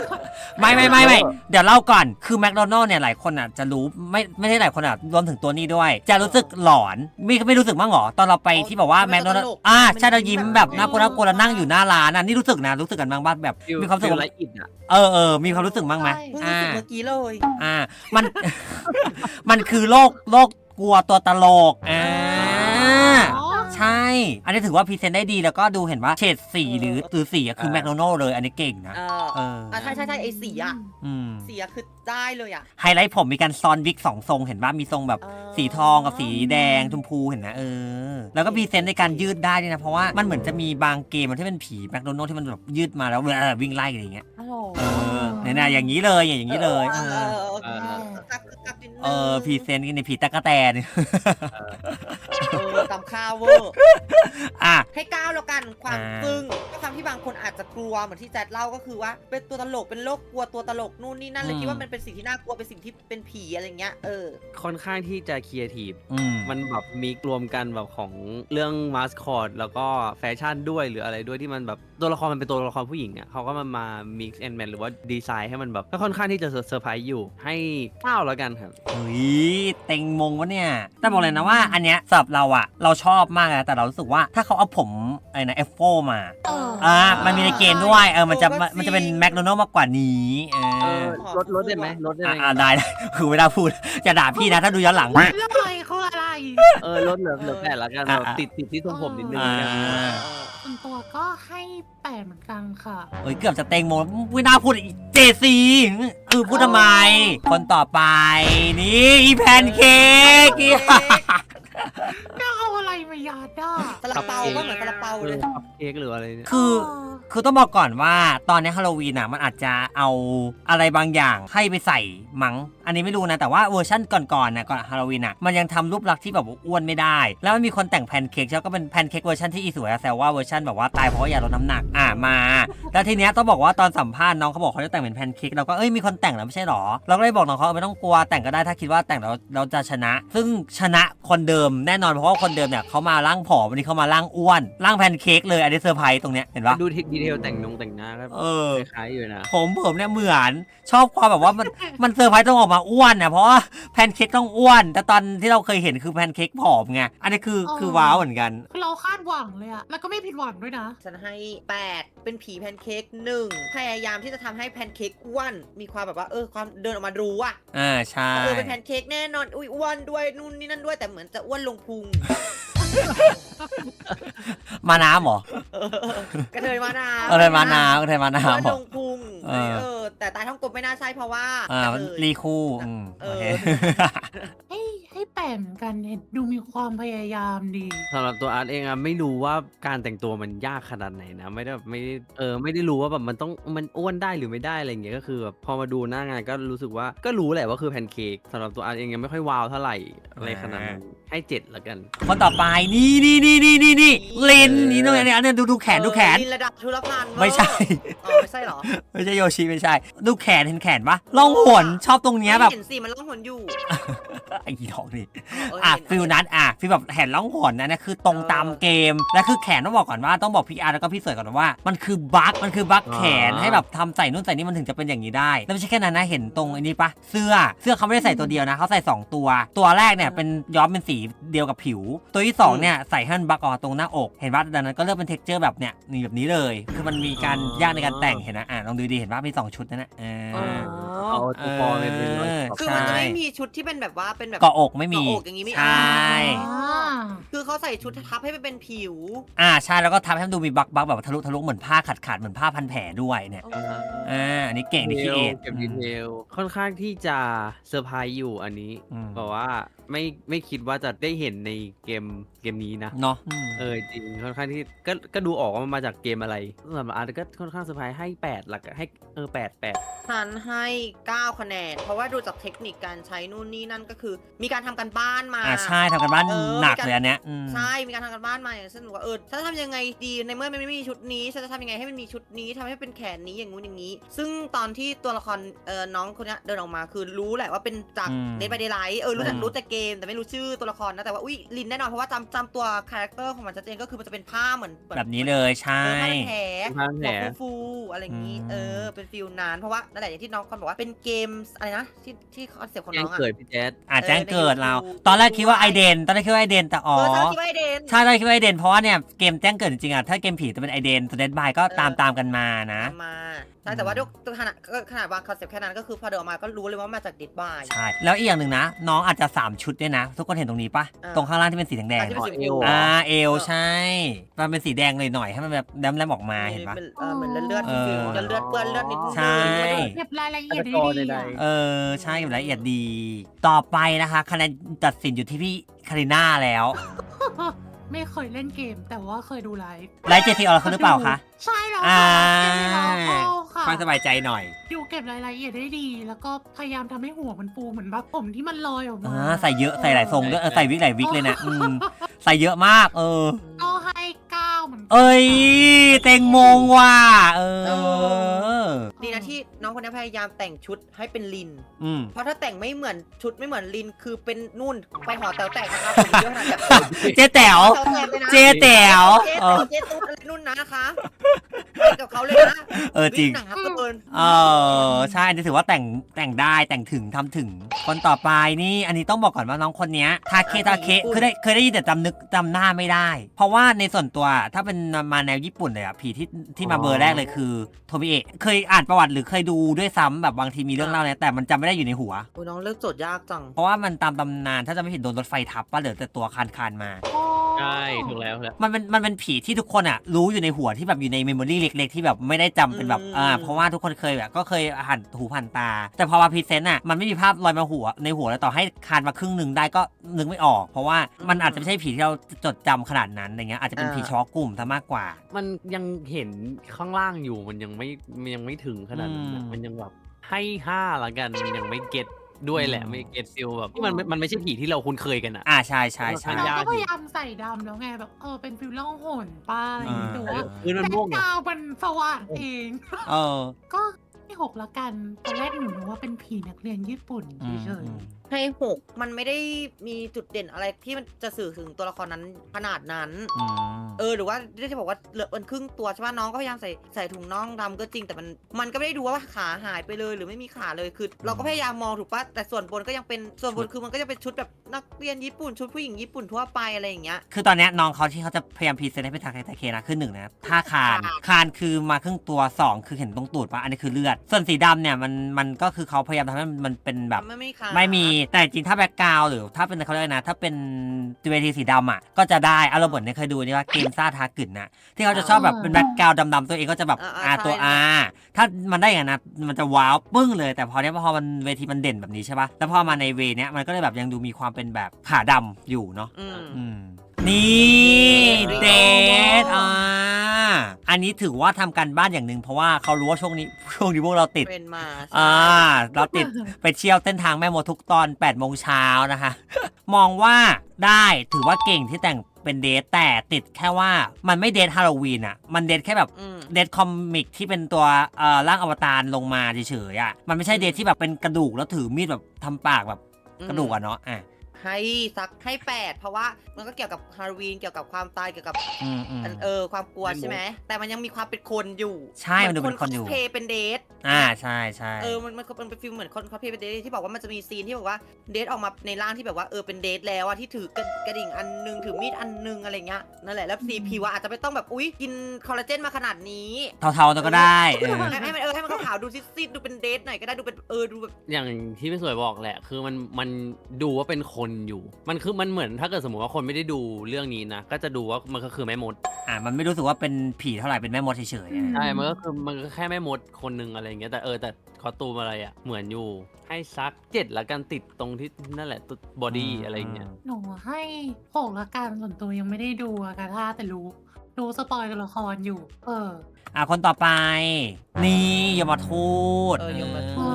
Speaker 1: ไม่ไม่ไม่ไม่เดี๋ยวเล่าก่อนคือแมคโดนัลล์เนี่ยหลายคนอะจะรู้ไม่ไม่ใช่หลายคนอะรวมถึงตัวนี้ด้วย จะรู้สึกหลอนไม่ไม่รู้สึกบ้างเหรอตอนเราไปที่แบบว่า
Speaker 4: มัน
Speaker 1: แม
Speaker 4: เป็น
Speaker 1: คโดนัล
Speaker 4: ตล
Speaker 1: ล์
Speaker 4: ก
Speaker 1: อ่า
Speaker 4: มัน
Speaker 1: ใช่เรายิ้มแบบ
Speaker 4: แบบ
Speaker 1: น่ากลัวน่ากลัวแล้วนั่งอยู่หน้าร้านอะนี่รู้สึกนะรู้สึกกันบ้างบ้างแบบ
Speaker 6: ฟิล
Speaker 1: มีความรู้สึก
Speaker 6: ฟิล
Speaker 1: ว่า
Speaker 6: ไลท์อินอะ
Speaker 1: เออเออมีความรู้สึกบ้างไหม
Speaker 4: เพิ่ง
Speaker 1: อ่า
Speaker 4: รู้สึกเมื่อกี้เลย
Speaker 1: อ่ามัน มันคือโรคโรคกลัวตัวตลกอ่า
Speaker 2: อ๋อ
Speaker 1: ใช่ อันนี้ถือว่าพรีเซนต์ได้ดีแล้วก็ดูเห็นว่าเฉดสีหรือตือสีอะคือ
Speaker 6: เออ
Speaker 1: แมคโดนัลล์เลย อันนี้เก่งนะ
Speaker 4: เออ
Speaker 1: เออ
Speaker 4: อะใช่ใช่ใช่ไอสีอะ
Speaker 1: อืม
Speaker 4: สีอะคือได้เลยอะ
Speaker 1: ไฮไลท์ผมมีการซ้อนวิกสองทรงเห็นว่ามีทรงแบบ
Speaker 4: อ๋อ
Speaker 1: สีทองกับสีแดงชมพูเห็นนะเออ แล้วก็พรีเซนต์ในการยืดได้ด้วยนะ เพราะว่ามันเหมือนจะมีบางเกมที่เป็นผีแมคโดนัลล์ที่มันแบบยืดมาแล้วเออวิ่งไล่อะไรอย่างเงี้ย
Speaker 4: อ๋อ
Speaker 1: เออเนี่ยนะอย่างนี้เลยอย่างนี้เลย
Speaker 4: เอ
Speaker 1: เอ
Speaker 4: อ
Speaker 1: อ
Speaker 4: เออเออกักกักกักนิดนึง
Speaker 1: เออพรีเซนต์ในผีตะกะแตน
Speaker 4: เออตำข้าวเวอร์
Speaker 1: อะ
Speaker 4: ให้ก้าวแล้วกันความ
Speaker 1: อ่า
Speaker 4: ซึ่งก็ความที่บางคนอาจจะกลัวเหมือนที่แจ๊ดเล่าก็คือว่า เป็นตัวตลกเป็นโรคกลัวตัวตลกนู่นนี่นั่นเลยคิดว่ามันเป็นสิ่งที่น่ากลัวเป็นสิ่งที่เป็นผีอะไรเงี้ยเออ
Speaker 6: ค่อนข้างที่จะครีเอทีฟ
Speaker 1: อืม
Speaker 6: มันแบบมีรวมกันแบบของเรื่องมาสคอตแล้วก็แฟชั่นด้วยหรืออะไรด้วยที่มันแบบตัวละครมันเป็นตัวละครผู้หญิงอะเขาก็มามา mix and match หรือว่าดีไซน์ให้มันแบบก็ค่อนข้างที่จะเซอร์ไพรส์อยู่ให้เก้าแล้วกันครับ
Speaker 1: เฮ้ยเต็งมงวะเนี่ย แต่บอกเลยนะว่าอันเนี้ยสำหรับเราอะเราชอบมากนะแต่เรารู้สึกว่าถ้าเขาเอาผมอะไรนะเอฟโฟมา
Speaker 2: เออ
Speaker 1: อ่ามันมีในเกมด้วยเออมันจะ
Speaker 4: เออก็
Speaker 1: มันจะเป็น
Speaker 4: จริง
Speaker 1: แมคโดนัลล์มากกว่านี้เอ
Speaker 6: เอ
Speaker 1: อ
Speaker 6: อลดลดได้ไหมลดได้
Speaker 1: อะ
Speaker 6: ไหม
Speaker 1: อ่าได้ได้คือไม่ได้พูดจะด่าพี่นะถ้าดูย้อนหลัง
Speaker 2: แล้วอะไรคืออะไร
Speaker 6: เออลดเหลือเหลือแปดแล้วกัน
Speaker 1: อะ
Speaker 6: แบบ
Speaker 1: อะ
Speaker 6: ติดติดที่ทรงผมนิดนึง
Speaker 1: อ่า
Speaker 6: แล้วกัน
Speaker 2: ส่วนตัวก็ให้ แปดเหมือนกันค่ะ
Speaker 1: เอ้ยเกือบจะเต็งโมงไม่น่าพูดอีเจซีเออพูดทำไม คนต่อไปนี่อีแพนเค้ก อี
Speaker 2: ก็เอาอะไรมายาด้า
Speaker 4: ซาลาเปาก็เหมือนซาลาเปา
Speaker 6: เอ
Speaker 4: เล
Speaker 6: อยคัพเค้กหรืออะไรเนี่ย
Speaker 1: คือ คือต้องบอกก่อนว่าตอนนี้ฮาโลวีนอะมันอาจจะเอาอะไรบางอย่างให้ไปใส่มัง้ง อันนี้ไม่รู้นะ แต่ว่าเวอร์ชั่นก่อนๆนะก่อนฮาโลวีนอะมันยังทำรูปลักษณ์ที่แบบว่าอ้วนไม่ได้ แล้วมันมีคนแต่งแพนเค้กแล้วก็เป็นแพนเค้กเวอร์ชันที่อีสวยอะแซวว่าเวอร์ชันแบบว่าตายเพราะว่าอยากลดน้ำหนักอะมาแล้วทีเนี้ยต้องบอกว่าตอนสัมภาษณ์น้องเขาบอกเขาจะแต่งเป็นแพนเค้กเราก็เอ้ยมีคนแต่งแล้วไม่ใช่หรอ เราก็เลยบอกน้องเขาเออไม่ต้องกลัวแต่งก็ได้ถ้าคิดว่าแต่งแล้วเราจะชนะ ซึ่งชนะคนเดิมแน่นอนเพราะว่าคนเดิมเนี่ยเขามาร่างผอมวันนี้เขามาร่างอ้วนร่างแพนเค้กเลยอันนี้เซอร์ไพรส์ตรงเนี้ยเห็นปะ
Speaker 6: ดูดีเทลแต่งนงแต่งหน้าก็
Speaker 1: เออ
Speaker 6: คล้ายๆอยู่นะ
Speaker 1: ผมผมเนี่ยเหมือนชอบความแบบว่ามันมันเซอร์ไพรส์ต้องออกมาอ้วนเนี่ยเพราะว่าแพนเค้กต้องอ้วน แต่ตอนที่เราเคยเห็นคือแพนเค้กผอมไงอันนี้คือคือว้าวเหมือนกัน
Speaker 2: คือเราคาดหวังเลยอะแล้วก็ไม่ผิดหวังด้วยนะ
Speaker 4: ฉันให้ 8 เป็นผีแพนเค้กหนึ่งพยายามที่จะทำให้แพนเค้กอ้วนมีความแบบว่าเออความเดินออกมารู้อะ
Speaker 1: อ่าใช่
Speaker 4: เออเป็นแพนเค้กแน่นอนอุ้ยอ้วนด้วยนู่นนี่นั่นด้วยแต่เหมือนจะอ้วนลงพุง
Speaker 1: มาน้ำเหรอ
Speaker 4: เออกระเทยมานา
Speaker 1: เออเลยมาน้ำก็เลยมา
Speaker 4: อ้วน
Speaker 1: น้ำเหร
Speaker 4: ล
Speaker 1: อ ง
Speaker 4: พุง
Speaker 1: เออ
Speaker 4: เออ แต่ตายท้องกลมไม่น่าใช่เพราะว่า
Speaker 1: อ่าก
Speaker 4: ระเทย
Speaker 1: รีคู่อืม
Speaker 4: เอ
Speaker 1: โอ
Speaker 4: อ
Speaker 1: เค
Speaker 2: ให้ให้แปดเหมือนกันเห็นดูมีความพยายามดี
Speaker 6: สำหรับตัวอาร์ตเองอะไม่รู้ว่าการแต่งตัวมันยากขนาดไหนนะไม่ได้แบบไม่ได้เออไม่ได้รู้ว่าแบบมันต้องมันอ้วนได้หรือไม่ได้อะไรอย่างเงี้ยก็คือแบบพอมาดูหน้างานก็รู้สึกว่าก็รู้แหละว่าคือแพนเค้กสำหรับตัวอาร์ตเองยังไม่ค่อยว้าวเท่าไหร่อะไรขนาดนั้นให้เจ็ดละกัน
Speaker 1: คนต่อไปนี่นี่นี่นี่นี่นี่ลินนี่ตรงนี้อันนี้ดูดูแขนดูแขน
Speaker 4: เออลินระดับชุลพันธ์เวอร์
Speaker 1: ไม่ใช่
Speaker 4: อ๋อไม่ใช่เหรอ
Speaker 1: ไม่ใช่โยชิไม่ใช่ ดูแขนเห็นแขนปะล่องหนชอบตรงเนี้ยแบบ
Speaker 4: ไม่เห็นสิมันล่องหนอยู่
Speaker 1: ไอ้ดอกนี่
Speaker 4: เออ
Speaker 1: อะ
Speaker 4: เห็น
Speaker 1: ฟิลนั้นอะฟิลแบบแขนล่องหนนะนะคือตรงตามเกมและคือแขนต้องบอกก่อนว่าต้องบอกพี่อาร์แล้วก็พี่สวยก่อนว่า มันคือบั๊กมันคือบั๊กแขน
Speaker 6: อ่า
Speaker 1: ให้แบบทำใส่นู่นใส่นี่มันถึงจะเป็นอย่างนี้ได้แล้วไม่ใช่แค่นั้นนะเห็นตรงไอ้นี้ปะเสื้อเสื้อเขาไม่ได้ใส่ตัวเดียวนะเขาใส่สองตัว ตัวแรกเนี่ยเป็นย้อมเป็นสีเดียวกับผิว ตัวที่สองเนี่ยใส่ให้มันบั๊กออกตรงหน้าอกเห็นปะดังนั้นก็เลือกเป็นเท็กเจอร์แบบเนี้ยนี่แบบนี้เลย คือมันมีการยากในการแต่งเห็นนะอะลองดูดีเห็นปะมีสองชุดนั่นนะอ่า
Speaker 6: เอาตัวฟอร์เป็นเป็นร้อย
Speaker 1: เออ
Speaker 4: คือมันจะไม่มีชุดที่เป็นแบบว่าเป็นแบบ
Speaker 1: เกาะอกไม่มี
Speaker 4: เกาะอกอย่างงี้ไม่
Speaker 1: ใช
Speaker 4: เอา่
Speaker 2: อ่า
Speaker 4: คือเขาใส่ชุดทับให้มันเป็นผิว
Speaker 1: อ่าใช่แล้วก็ทำให้มันดูมีบักบักแบบทะลุทะลุเหมือนผ้าขาดขาดๆเหมือนผ้าพันแผลด้วยเนี่ย
Speaker 4: อ๋อ
Speaker 1: อ่าอันนี้เก่งดีคิเอท
Speaker 6: เก็บดีเทลค่อนข้างที่จะเซอร์ไพรส์อยู่อันนี้
Speaker 1: อืม
Speaker 6: แบบว่าไม่ไม่คิดว่าจะได้เห็นในเกมเกมนี้นะ
Speaker 1: เนาะ
Speaker 6: เออจริงค่อนข้างที่ก็ก็ดูออกว่ามันมาจากเกมอะไรสำหรับอาร์ตก็ค่อนข้างเซอร์ไพรส์ให้8หลักให้เออ8 8
Speaker 4: ฉันให้ 9 คะแนน เพราะว่าดูจากเทคนิคการใช้นู่นนี่นั่นก็คือ มีการทำกันบ้านมา
Speaker 1: อ่าใช่ทำกันบ้าน
Speaker 4: เออ
Speaker 1: หนัก
Speaker 4: มีการ
Speaker 1: เลยอันเนี้ยอืม
Speaker 4: ใช่ มีการทำกันบ้านมาอย่างเช่นว่าเออฉันจะทำยังไงดีในเมื่อมันไม่มีชุดนี้ฉันจะทำยังไงให้มันมีชุดนี้ทำให้เป็นแขนนี้อย่างงู้นอย่างนี้ ซึ่งตอนที่ตัวละครเออน้องคนเนี้ยเดินออกมาคือรู้แหละว่าเป็นจาก
Speaker 1: อืม
Speaker 4: เดนไปเดไลท์เออรู้แต่
Speaker 1: อืม
Speaker 4: รู้แต่เกมแต่ไม่รู้ชื่อตัวละครนะแต่ว่าอุ้ยลินแน่นอนเพราะว่าจำจำตัวคาแรคเตอร์ของมันชัดเจนก็คือมันจะเป็นผ้าเหมือน
Speaker 1: แบบนี้เลยใช่
Speaker 4: เออผ้าพันแผล
Speaker 6: ผ้าพันแผล
Speaker 4: หัวฟูอะไรอย่างนี้
Speaker 1: อืม
Speaker 4: เออเป็นฟิลนานเพราะว่านั่นแหละอย่างที่น้องคนบอกว่าเป็นเกมอะไรนะที่ที่คอนเซ็ปต์ของ
Speaker 6: แจ้
Speaker 4: น้
Speaker 6: ง
Speaker 4: องอะ
Speaker 6: เกิดพี่แจ๊ด
Speaker 1: อะแจ้งเกิดเรา
Speaker 4: เออใน YouTube
Speaker 1: ตอนแรกคิดว่าไอเดน ตอนแรกคิดว่าไอเดนแต่อ๋อ
Speaker 4: เออใช่คิดว่าไอเดน
Speaker 1: ใช่ตอนแรกคิดว่าไอเดนเพราะว่าเนี่ยเกมแจ้งเกิดจริงๆอะถ้าเกมผีจะเป็นไอเดนสเตนบายก็
Speaker 4: เออ
Speaker 1: ตามตามๆกันมานะ
Speaker 4: ตามมา ใช่แต่ว่าด้วยขนาดก็ขนาดวางคอนเซ็ปต์แค่นั้นก็คือพอเดินออกมาก็รู้เลยว่ามาจากดิดบาย
Speaker 1: ใช่ แล้วอีกอย่างหนึ่งนะ น้องอาจจะ 3 ชุดด้วยนะ ทุกคนเห็นตรงนี้ปะ
Speaker 4: อ่า
Speaker 1: ตรงข้างล่างที่เป็นสีแดง
Speaker 4: ที่
Speaker 1: ๆ
Speaker 4: เป็นสี
Speaker 6: เอว
Speaker 1: อ่าเอวใช่ มันเป็นสีแดงเลยหน่อยให้มันแบบแดมๆออกมาเห็นปะ
Speaker 4: เออเหมือนเลือด
Speaker 1: เอ
Speaker 4: ๆ
Speaker 1: อ
Speaker 4: ฟิลจะเลือดเปื้อนเลือดนิดนึง
Speaker 1: ใช่
Speaker 2: เก็บรายละเอียด
Speaker 6: ฆาตกร
Speaker 2: ดีๆ
Speaker 6: ใด
Speaker 2: อะ
Speaker 6: ๆ
Speaker 1: เออใช่อยู่ละเอียดดี ต่อไปนะคะคะแนนตัดสินอยู่ที่พี่คาริน่าแล้ว
Speaker 2: ไม่เคยเล่นเกมแต่ว่าเคยดูไลฟ์
Speaker 1: ไลฟ์เจทีออร์เขาหรือเปล่าคะ
Speaker 2: ใช่แล้ว
Speaker 1: อ่า
Speaker 2: ค่ะเกมนี้แล้ว ควา
Speaker 1: มสบายใจหน่อย
Speaker 2: อยู ก็บรายละเอียดได้ดี แล้วก็พยายามทำให้หัวมันฟูเหมือนแบบผมที่มันลอยออกมา
Speaker 1: อ่าใส่เยอะใส่หลายทรงด้วยเออใส่วิกหลายวิกเลยนะอืมใส่เยอะมาก เออ
Speaker 2: ก็ให้เก้าเหมือนกัน
Speaker 1: เอ้ยเต็งมงว่ะเออ
Speaker 4: ดีนะที่น้องคนนี้พยายามแต่งชุดให้เป็นลิน
Speaker 1: อืม
Speaker 4: เพราะถ้าแต่งไม่เหมือนชุดไม่เหมือนลินคือเป็นนู่นไปหอแต๋วแตกนะคะผมเยอะขนาดนั้น
Speaker 1: เจ๊แต๋ว
Speaker 4: แต๋วแตกเลยนะ
Speaker 1: เจ๊แต๋ว
Speaker 4: เจ๊
Speaker 1: เอ
Speaker 4: แต๋
Speaker 1: อ
Speaker 4: วเจ๊ตุ๊ดอะไรนู่นนะนะคะไปกับเขาเลยนะ
Speaker 1: เออจริง
Speaker 4: วิ่หนังเกิน
Speaker 1: เออใช่อันนี้ถือว่าแต่งแต่งได้แต่งถึงทำถึง คนต่อไปนี่อันนี้ต้องบอกก่อนว่าน้องคนเนี้ยทาเคทาเคเคยได้เคยได้ยินแต่จำนึกจำหน้าไม่ได้ เพราะว่าในส่วนตัวถ้าเป็นมาแนวญี่ปุ่นเลยอะผีที่ที่มาเบอร์แรกเลยคือโทมิเอะเคยอ่านประวัติหรือเคยดูด้วยซ้ำแบบบางทีมีเรื่องเล่าเนี่ยแต่มันจำไม่ได้อยู่ในหัว
Speaker 4: โอ้ยน้องเลือกโจทย์ยากจัง
Speaker 1: เพราะว่ามันตามตำนานถ้าจะไม่ผิดโดนรถไฟทับป่ะเหลือแต่ตัวคานคานๆมา
Speaker 6: ใช่ถูกแล้วถูกแล้ว
Speaker 1: มันเป็นมันเป็นผีที่ทุกคนอะ รู้อยู่ในหัวที่แบบอยู่ในเมมโมรีเล็ก ๆ ที่แบบไม่ได้จำเป็นแบบ
Speaker 4: อืม
Speaker 1: อ่าเพราะว่าทุกคนเคยแบบก็เคยหันหูผ่านตา แต่พอมาพรีเซนต์อะมันไม่มีภาพลอยมาหัวในหัวแล้วต่อให้คานมาครึ่งหนึ่งได้ก็นึกไม่ออก เพราะว่ามันอาจจะไม่ใช่ผีที่เราจดจำขนาดนั้นอะไรเงี้ยอาจจะเป็นผีเฉพาะกลุ่มซะมากกว่า
Speaker 6: มันยังเห็นข้างล่างอยู่มันยังไม่มันยังไม่ถึงขนาดนั้นนะ
Speaker 1: อืม
Speaker 6: มันยังแบบให้ห้าละกันมันยังไม่เก็ต ด้วยแหละ
Speaker 1: อืม
Speaker 6: ไม่เก็ตฟิลแบบมันมันมันไม่ใช่ผีที่เราคุ้นเคยกันอะ
Speaker 1: อ่าใช่ใช่ใช่
Speaker 6: มัน
Speaker 2: เรา
Speaker 6: ยาก
Speaker 2: ก็
Speaker 6: อยู่
Speaker 2: พยายามใส่ดำแล้วไงแบบเออเป็นฟิลล่องหนป้าอะไรอย่างงี้
Speaker 1: อ่า
Speaker 2: แต่ว่า
Speaker 6: พื้นมันม่วง
Speaker 2: แบ็ค
Speaker 6: อะ
Speaker 2: กราวด์มันสว่างเอง
Speaker 1: เออ
Speaker 2: ก็ให้หกละกันตอนแรกหนูนึกว่าเป็นผีนักเรียนญี่ปุ่น
Speaker 1: อืม
Speaker 2: เฉย
Speaker 1: อืม
Speaker 4: ให้หกมันไม่ได้มีจุดเด่นอะไรที่มันจะสื่อถึงตัวละครนั้นขนาดนั้น
Speaker 1: อืม
Speaker 4: เออหรือว่าที่จะบอกว่าเหลือมันครึ่งตัวใช่ไหมน้องก็พยายามใส่ใส่ถุงน่องดำก็จริงแต่มันมันก็ไม่ได้ดูว่าขาหายไปเลยหรือไม่มีขาเลยคือ เราก็พยายามมองถูกปะแต่ส่วนบนก็ยังเป็นส่วนบนคือมันก็จะเป็นชุดแบบนักเรียนญี่ปุ่นชุดผู้หญิงญี่ปุ่นทั่วไปอะไรอย่างเงี้ย
Speaker 1: คือตอนเนี้ยน้องเขาที่เขาจะพยายามพรีเซนต์ให้เป็นทางไทเคนะคือหนึ่งนะท่าคาน
Speaker 4: ค่ะ
Speaker 1: คานคือมาครึ่งตัวสองคือเห็นตรงตูดปะอันนี้คือเลือด ส่วนสีดำเนี่ยมันมันก็คือเขาพยายามทำให้มันเป็นแบบ
Speaker 4: มันไม่มีขา
Speaker 1: ไม่มีแต่จริงๆถ้าแบ็กกราวหรือถ้าเป็นเขาเรียกอะไรนะ ถ้าเป็นเวทีสีดำอะก็จะได้อารมณ์เหมือนเนี่ยเคยดูนี่ว่าเกมซ่าทากึ่นนะที่เขาจะชอบแบบเป็นแบ็กกราวดำๆตัวเองก็จะแบบ
Speaker 4: อ่า
Speaker 1: อา
Speaker 4: ใช่
Speaker 1: ตัวอาถ้ามันได้อย่างนั้นนะมันจะว้าวปึ้งเลย แต่พอเนี้ยพอมันเวทีมันเด่นแบบนี้ใช่ปะแล้วพอมาในเวเนี้ยมันก็เลยแบบยังดูมีความเป็นแบบขาดำอยู่เนาะ
Speaker 4: อืม
Speaker 1: อืม นี่เดทอ่าอันนี้ถือว่าทำการบ้านอย่างหนึ่งเพราะว่าเขารู้ว่าช่วงนี้ช่วงนี้พวกเราติด
Speaker 4: เป็นมาใช่
Speaker 1: อ่าเราติดไปเที่ยวเส้นทางแม่มดทุกตอน8โมงเช้านะคะ มองว่าได้ถือว่าเก่งที่แต่งเป็นเดทแต่ติดแค่ว่ามันไม่เดทฮาโลวีนอะมันเดทแค่แบบ
Speaker 4: อืม
Speaker 1: เดทคอมิกที่เป็นตัวเอ่อร่างอวตารลงมาเฉยๆอะมันไม่ใช่เดทที่แบบเป็นกระดูกแล้วถือมีดแบบทำปากแบบกระดูกอะเนาะอะ
Speaker 4: ให้สักให้แปดเพราะว่ามันก็เกี่ยวกับฮาโลวีนเกี่ยวกับความตายเกี่ยวกับ
Speaker 1: อืมอืม
Speaker 4: เออความกลัวใช่ไหมแต่มันยังมีความเป็นคนอยู่
Speaker 1: ใช่มันดูเป็นคนอยู่
Speaker 4: เพลย์เป็นเดท
Speaker 1: อ่าใช่ใช่
Speaker 4: เออมันมันมันเป็นฟิลเหมือนคนคอสเพลย์เป็นเดทที่บอกว่ามันจะมีซีนที่บอกว่าเดทออกมาในร่างที่แบบว่าเออเป็นเดทแล้วอะที่ถือกระกระดิ่งอันนึงถือมีดอันนึงอะไรเงี้ยนั่นแหละแล้วซีพีว่าอาจจะไม่ต้องแบบอุ้ยกินคอลลาเจนมาขนาดนี้
Speaker 1: เทาๆตัวก็ได้เออ
Speaker 4: ให้ให้มันเออให้มันขาวๆดูซิดๆดูเป็นเดทหน่อยก็ได้ดูเป็นเออดูแบบ
Speaker 6: อย่างที่พี่สวยบอกแหละ คือมันมันดูว่าเป็นคนอยู่ มันคือมันเหมือนถ้าเกิดสมมติว่าคนไม่ได้ดูเรื่องนี้นะก็จะดูว่ามันก็คือแม่มด
Speaker 1: อ่ามันไม่รู้สึกว่าเป็นผีเท่าไหร่เป็นแม่มดเฉยๆอะ
Speaker 6: ใช่มันก็คือมันก็แค่แม่มดคนหนึ่งอะไรอย่างเงี้ยแต่เออแต่คอสตูมอะไรอะเหมือนอยู่ให้ซักเจ็ดละกันติดตรงที่นั่นแหละตัวบอดี้อะไรอย่างเงี้ย
Speaker 2: หนูให้หกละกันส่วนตัวยังไม่ได้ดูอะกะท่าแต่รู้รู้สปอยตัวละครอยู่ เออ
Speaker 1: อะคนต่อไป นี่ยมทูต
Speaker 4: เออยมทู
Speaker 2: เอ
Speaker 4: ต
Speaker 2: อ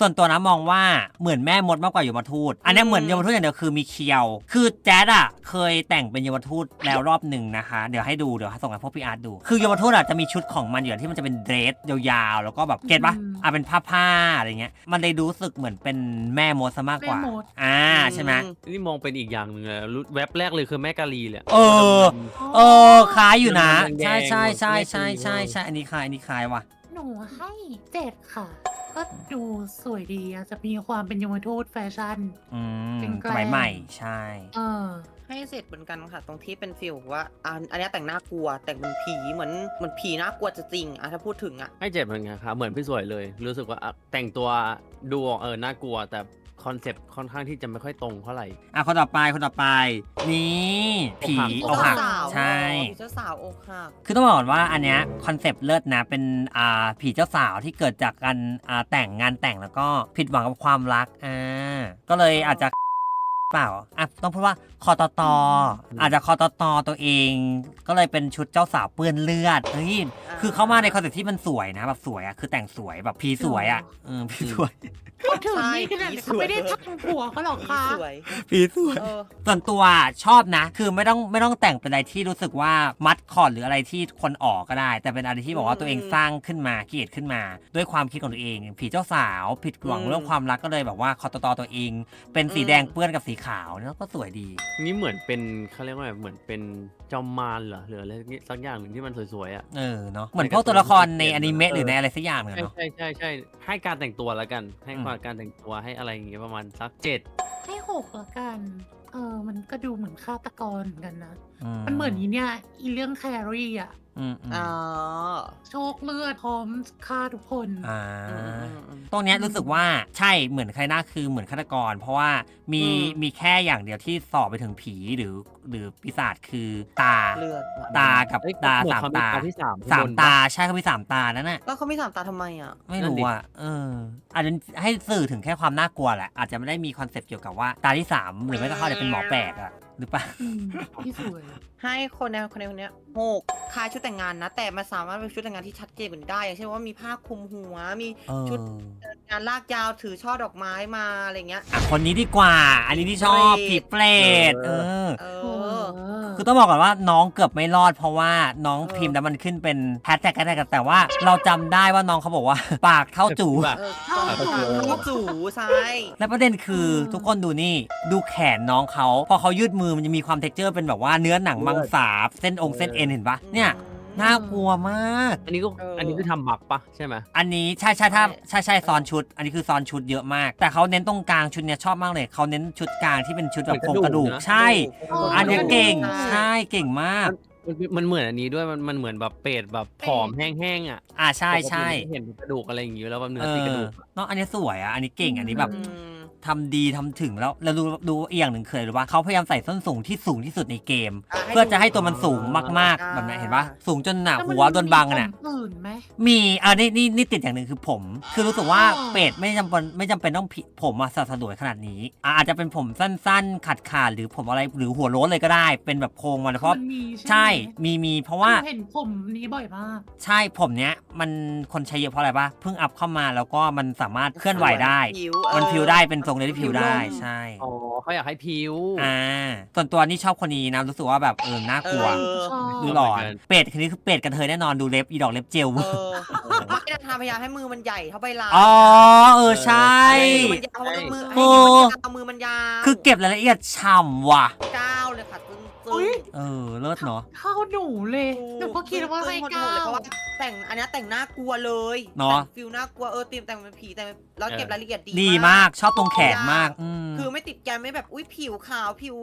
Speaker 1: ส่วนตัวนะมองว่าเหมือนแม่มดมากกว่ายมทูต อันเนี้ยเหมือนยมทูตอย่างเดียวคือมีเคียว คือแจ๊ดอะเคยแต่งเป็นยมทูตแล้วรอบหนึ่งนะคะ เดี๋ยวให้ดูเดี๋ยวส่งให้พวกพี่อาร์ตดู คือยมทูตอะจะมีชุดของมันอยู่ที่มันจะเป็นเดรสยาวๆ แล้วก็แบบเก็ตปะ
Speaker 2: อืม
Speaker 1: อะเป็นผ้าผ้าๆอะไรเงี้ย มันเลยรู้สึกเหมือนเป็นแม่มดซะมากกว่า
Speaker 2: แม่มด
Speaker 1: อ่าใช่ไหม
Speaker 6: นี่มองเป็นอีกอย่างหนึ่งเลยรู้แว็บแรกเลยคือแม่กาลีเลย
Speaker 1: เออ เออคล้ายอยู่นะ
Speaker 6: แดงๆ
Speaker 1: ใช่ใช่ใช่
Speaker 6: แม่
Speaker 1: ใช่
Speaker 6: ตี
Speaker 1: ใช่ใช่อันนี้คล้ายอันนี้คล้ายว่ะ
Speaker 2: หนูให้เจ็ดค่ะ ก็ดูสวยดีอะจะมีความเป็นยมทูตแฟชั่น
Speaker 1: อืม
Speaker 2: เป็นแก
Speaker 1: ส
Speaker 2: ล้ง
Speaker 1: มัยใหม่ใช่
Speaker 2: เออ
Speaker 4: ให้เสร็จเหมือนกันค่ะ ตรงที่เป็นฟิลว่าอันอันเนี้ยแต่งหน้ากลัวแต่งเป็นผีเหมือนเหมือนผีน่ากลัวจะจริงอะถ้าพูดถึงอะ
Speaker 6: ให้เจ็บเหมือนกันครับเหมือนพี่สวยเลย รู้สึกว่าอะแต่งตัวดูออกเออน่ากลัว แต่ คอนเซปต์ค่อนข้างที่จะไม่ค่อยตรงเท่าไหร่
Speaker 1: อะคนต่อไปคนต่อไป นี่ผี
Speaker 6: อ
Speaker 1: อกก
Speaker 6: หั
Speaker 1: หั
Speaker 6: ก
Speaker 1: ก
Speaker 4: สาว
Speaker 1: ใช่
Speaker 4: ผีเจ้าสาวอกหัก
Speaker 1: คือต้องบอกก่อนว่าอันเนี้ยคอนเซปต์เลิศนะเป็นอ่าผีเจ้าสาวที่เกิดจากการอ่าแต่งงานแต่งแล้วก็ผิดหวังกับความรักอ่าก็เลยอาจจะ เปล่าอะต้องพูดว่าคอตตออาจจะคอตตอตัวเอง ก็เลยเป็นชุดเจ้าสาวเปื้อนเลือดเฮ้ยคือเข้ามาในคอนเซปต์ที่มันสวยนะแบบสวยอะคือแต่งสวยแบบผีสวยอะเออผีสวย
Speaker 2: พูดถึง
Speaker 4: ใช่
Speaker 2: นี่ขนาด
Speaker 4: ผี
Speaker 2: เขาไม่ได้ทำผัวเขาหรอก
Speaker 4: ผี
Speaker 2: ค่ะ
Speaker 4: สวย
Speaker 1: ผีสวย
Speaker 4: เออ
Speaker 1: ส่วนตัวชอบนะ คือไม่ต้องไม่ต้องแต่งเป็นอะไรที่รู้สึกว่ามัดคอร์ดหรืออะไรที่คนออกก็ได้ แต่เป็นอะไรที่บอกว่าตัวเองสร้างขึ้นมาเกียรติขึ้นมา ด้วยความคิดของตัวเอง ผีเจ้าสาว ผิดหวัง
Speaker 4: อืม
Speaker 1: เรื่องความรักก็เลยแบบว่าคอตตอตัวเอง เป็นสี
Speaker 4: อืม
Speaker 1: แดงเปื้อนกับสีขาวเนี่ยก็สวยดี
Speaker 6: นี่เหมือนเป็นเขาเรียกว่าอะไรเหมือนเป็นจอมมารเหรอหรืออะไรสักอย่างหนึ่งที่มันสวยๆอะ
Speaker 1: เออเนาะเหมือนพวกตัวละครในอนิเมะหรือในอะไรสักอย่างหนึ่ง
Speaker 6: ใช่
Speaker 1: อะเนาะ
Speaker 6: ใช่ใช่ใช่ให้การแต่งตัวแล้วกัน ให้
Speaker 1: อืม
Speaker 6: ความการแต่งตัวให้อะไรอย่างเงี้ยประมาณสักเจ็ด
Speaker 2: ให้หกละกันเออมันก็ดูเหมือนฆาตกรเหมือนกันนะ มันเหมือนอีเนี่ยอีเรื่องแครี่อะ
Speaker 1: อืมอืม
Speaker 4: อ๋อ
Speaker 2: โชคเลือดพร้อมฆ่าทุกคน
Speaker 1: อ่า
Speaker 4: อืมอืมอืม
Speaker 1: ตรงเนี้ยรู้สึกว่าใช่เหมือนใครหน้าคือเหมือนฆาตกร เพราะว่ามี
Speaker 4: อืม
Speaker 1: มีแค่อย่างเดียวที่สอบไปถึงผีหรือ หรือปีศาจคือตา
Speaker 4: เลือดว่ะ
Speaker 1: ตากับ
Speaker 6: เอ้ย
Speaker 1: ตา
Speaker 6: เหมือน
Speaker 1: สาม
Speaker 6: เข
Speaker 1: ตา
Speaker 6: ที่สาม
Speaker 1: สาม
Speaker 6: ข้งบน
Speaker 1: ตา
Speaker 6: ปะ
Speaker 1: ใช่เขามีสามตานั่นน่ะ
Speaker 4: แล้วเขาไม่สามตาทำไมอะ
Speaker 1: ไม่
Speaker 6: นั่น
Speaker 1: รู้
Speaker 6: ดิ
Speaker 1: อะเอออาจจะให้สื่อถึงแค่ความน่ากลัวแหละอาจจะไม่ได้มีคอนเซปต์เกี่ยวกับว่าตาที่สามหรือไม่ก็เขาอาจจะเป็นหมอแปลกอะ หรือเปล่า
Speaker 2: อืมที่สวย
Speaker 4: ให้คนในคนในคนเนี้ยหกคล้ายชุดแต่งงานนะ แต่มันสามารถเป็นชุดแต่งงานที่ชัดเจนกว่านี้ได้ อย่างเช่นว่ามีผ้าคลุมหัว มี
Speaker 1: เออ
Speaker 4: ชุดงานลากยาวถือช่อดอกไม้มาอะไรเงี้ย
Speaker 1: อะคนนี้ดีกว่า อันนี้ที่ชอบ
Speaker 4: เปรต
Speaker 1: ผีเปรตเออ
Speaker 4: เอ
Speaker 2: เอ
Speaker 4: อ
Speaker 2: อ
Speaker 1: คือต้องบอกก่อนว่าน้องเกือบไม่รอดเพราะว่าน้อง
Speaker 4: เออ
Speaker 1: พิมพ์แล้วมันขึ้นเป็นแฮชแท็กแฮชแท็กแต่ว่าเราจำได้ว่าน้องเขาบอกว่า ปากเท่าจู
Speaker 6: แบบ
Speaker 4: เออ
Speaker 2: เข้า
Speaker 4: ก็
Speaker 2: สู่
Speaker 4: เข้าสู่ใช่
Speaker 1: และประเด็นคืออ
Speaker 2: ม
Speaker 1: ทุกคนดูนี่ ดูแขนน้องเขา พอเขายืดมือมันจะมีความเท็กเจอร์เป็นแบบว่าเนื้อหนังมังสาบเส้นองค์เส้นเอ็นเห็นปะเนี่ยน่ากลัวมาก
Speaker 6: อันนี้ก็
Speaker 4: เอออั
Speaker 6: อันนี้คือทำบักปะใช่ไหม
Speaker 1: อันนี้ใช่ใช่ถ้า
Speaker 4: ใช่
Speaker 1: ใช่ใช่ซ้อนชุด อันนี้คือซ้อนชุดเยอะมาก แต่เขาเน้นตรงกลางชุดเนี้ยชอบมากเลยเขาเน้นชุดกลางที่เป็นชุดแบบโครงกระดูกใช่ อันเนี้ยเก่งใช่เก่งมาก
Speaker 6: มันมันเหมือนอันนี้ด้วยมันมันเหมือนแบบเป็ดแบบผอมแห้งๆอะ
Speaker 1: อ่าใช่ใช่
Speaker 6: ปกติมันเห็นกระดูกอะไรอย่างงี้แล้วแบบเนื้อ
Speaker 1: เอ
Speaker 6: ติดกระ
Speaker 1: อ
Speaker 6: ดูก
Speaker 1: เนาะอันนี้สวยอะอันนี้เก่งอันนี้แบบ
Speaker 4: อืม
Speaker 1: ทำดีทำถึงแล้วแล้วดูดูอีกอย่างหนึ่งเคยหรือว่าเขาพยายามใส่ส้นสูงที่สูงที่สุดในเกม
Speaker 4: อะ
Speaker 1: เพื่อจะให้ตัวมันสูงมาก
Speaker 4: อ่า
Speaker 1: ๆแบบนี้เห็นปะสูงจนหนา
Speaker 2: แล้วมัน
Speaker 1: หัวโดนบังอะ
Speaker 2: มี
Speaker 1: เนี่ย
Speaker 2: ผมอื่นไหม
Speaker 1: มีอ่านี่นี่นี่ติดอย่างหนึ่งคือผม คือรู้สึกว่า
Speaker 2: อ๋อ
Speaker 1: เป็ดไม่จำเป็นไม่จำเป็นต้องผิผมอะสะสะดวยขนาดนี้อะอาจจะเป็นผมสั้นๆ ขาดขาดๆหรือผมอะไรหรือหัวโล้นเลยก็ได้ เป็นแบบโครงมาเลยเพราะ
Speaker 2: มันมี
Speaker 1: ใช่
Speaker 2: ไหม
Speaker 1: มีมีเพราะว่า
Speaker 2: หนูเห็นผมนี้บ่อยมาก
Speaker 1: ใช่ผมเนี้ยมันคนใช้เยอะเพราะอะไรปะเพิ่งอัพเข้ามาแล้วก็มันสามารถเคลื่อนไหวได้
Speaker 4: ผิว
Speaker 1: มัน
Speaker 4: เออ
Speaker 1: พิวได้เป็นทรงเลยที่พิวได้
Speaker 2: ผิวลม
Speaker 1: ใช่
Speaker 6: อ๋อเขาอยากให้ผิว
Speaker 1: อ่าส่วนตัวนี่ชอบคนนี้นะรู้สึกว่าแบบเออน่ากลัว
Speaker 4: เออ
Speaker 2: ชอบ
Speaker 1: ดูหลอน
Speaker 6: เหมือนกัน
Speaker 1: เป็ดคนนี้คือเป็ดกันเทยแน่นอนดูเล็บอีดอกเล็บเจล
Speaker 4: เออไม่ได้ทำพยายามให้มือมันใหญ่เท่าใบลาน
Speaker 1: อ๋อเออใช่
Speaker 4: มือมันยาวแล้วมือ
Speaker 1: โอ้
Speaker 4: ให้มือมันยาว
Speaker 1: คือเก็บรายละเอียดฉ่ำว่ะ
Speaker 4: ก้าวเลยค่ะตึ้ง
Speaker 2: อุ๊
Speaker 4: ตึ้
Speaker 2: ย
Speaker 4: ง
Speaker 1: เออเลิศเนาะ
Speaker 2: เข้าหนูเลย หนูก็คิดว่าให้
Speaker 4: ตึ้ง
Speaker 2: เก้า
Speaker 4: เลยเพราะว่าแต่งอันเนี้ยแต่งหน้ากลัวเลย
Speaker 1: เนาะ
Speaker 4: แต่งฟิลน่ากลัวเออตีมแต่งเป็นผีแต่งแล้วเก็บรายละเอียดดี
Speaker 1: ดีมากชอบตรงแขนมากอืม
Speaker 4: คือไม่ติดแกมไม่แบบอุ้ยผิวขาวผิว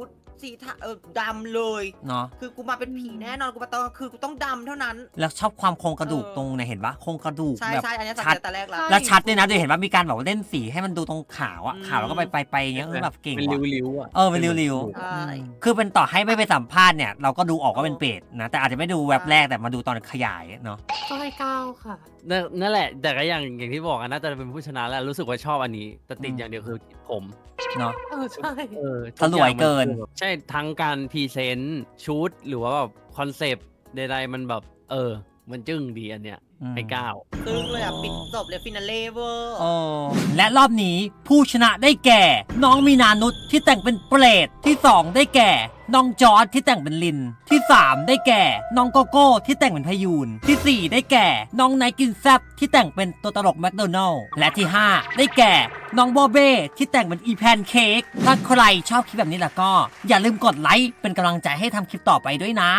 Speaker 4: สีทาเออดำเลย
Speaker 1: เนาะ
Speaker 4: คือกูมาเป็นผีแน่นอนกูมาตอนคือกูต้องดำเท่านั้น
Speaker 1: แล้วชอบความโครงกระดูก
Speaker 4: เออ
Speaker 1: ตรงเนี่ยเห็นปะโครงกระดูก
Speaker 4: ใช่
Speaker 1: แบบ
Speaker 4: ใช่อันเนี้ยสัง
Speaker 1: ชัด
Speaker 4: เกตแต่แรกแล้ว
Speaker 1: แล้วชัดด้วยนะเดี๋ยวเห็นว่ามีการแบบว่าเล่นสีให้มันดูตรงขาวอะ
Speaker 4: อืม
Speaker 1: ขาวแล้วก็ไปไปไปอย่างเงี้ยเออแบบเก่ง
Speaker 6: เป็น
Speaker 1: ว่ะ
Speaker 6: ริ้วๆอะ
Speaker 1: เออเป็นริ้ว
Speaker 4: ใช่
Speaker 1: ๆอืมคือเป็นต่อให้ไม่ไปสัมภาษณ์เนี่ยเราก็ดูออกว่าเป็นเป็ดนะแต่อาจจะไม่ดูแว็บแรกแต่มาดูตอนขยายเนาะ
Speaker 2: ก็ให้เก้าค่ะ
Speaker 6: นั่นนั่นแหละ แต่ก็อย่างอย่างที่บอกกันน่าจะเป็นผู้ชนะแล้วรู้สึกว่าชอบอันนี้ แต่ติด
Speaker 1: อืม
Speaker 6: อย่างเดียวคือผม
Speaker 1: เนาะ
Speaker 2: เออใช่
Speaker 6: เออ
Speaker 1: สลวยเกิน
Speaker 6: ทุอย่างมัคือแบบใช่ทั้งการพรีเซนต์ชุดหรือว่าแบบคอนเซปต์ใดๆมันแบบ เออ มันจึ้งดีอันเนี้ย
Speaker 1: อืม
Speaker 6: ให้เก้า
Speaker 4: ซึ่งเลยอะ ปิดจบเลยฟินาเล่เวอร์
Speaker 1: โอ้และรอบนี้ผู้ชนะได้แก่ น้องมีนานุษที่แต่งเป็นเปรตที่2ได้แก่ น้องจอร์ดที่แต่งเป็นลิน ที่3ได้แก่ น้องโกโก้ที่แต่งเป็นพยูนที่4ได้แก่ น้องไนกินแซบที่แต่งเป็นตัวตลกแมคโดนัลล์และที่5ได้แก่ น้องโบเบ้ที่แต่งเป็นอีแพนเค้กถ้าใครชอบคลิปแบบนี้แล้วก็ อย่าลืมกดไลค์เป็นกำลังใจให้ทำคลิปต่อไปด้วยนะ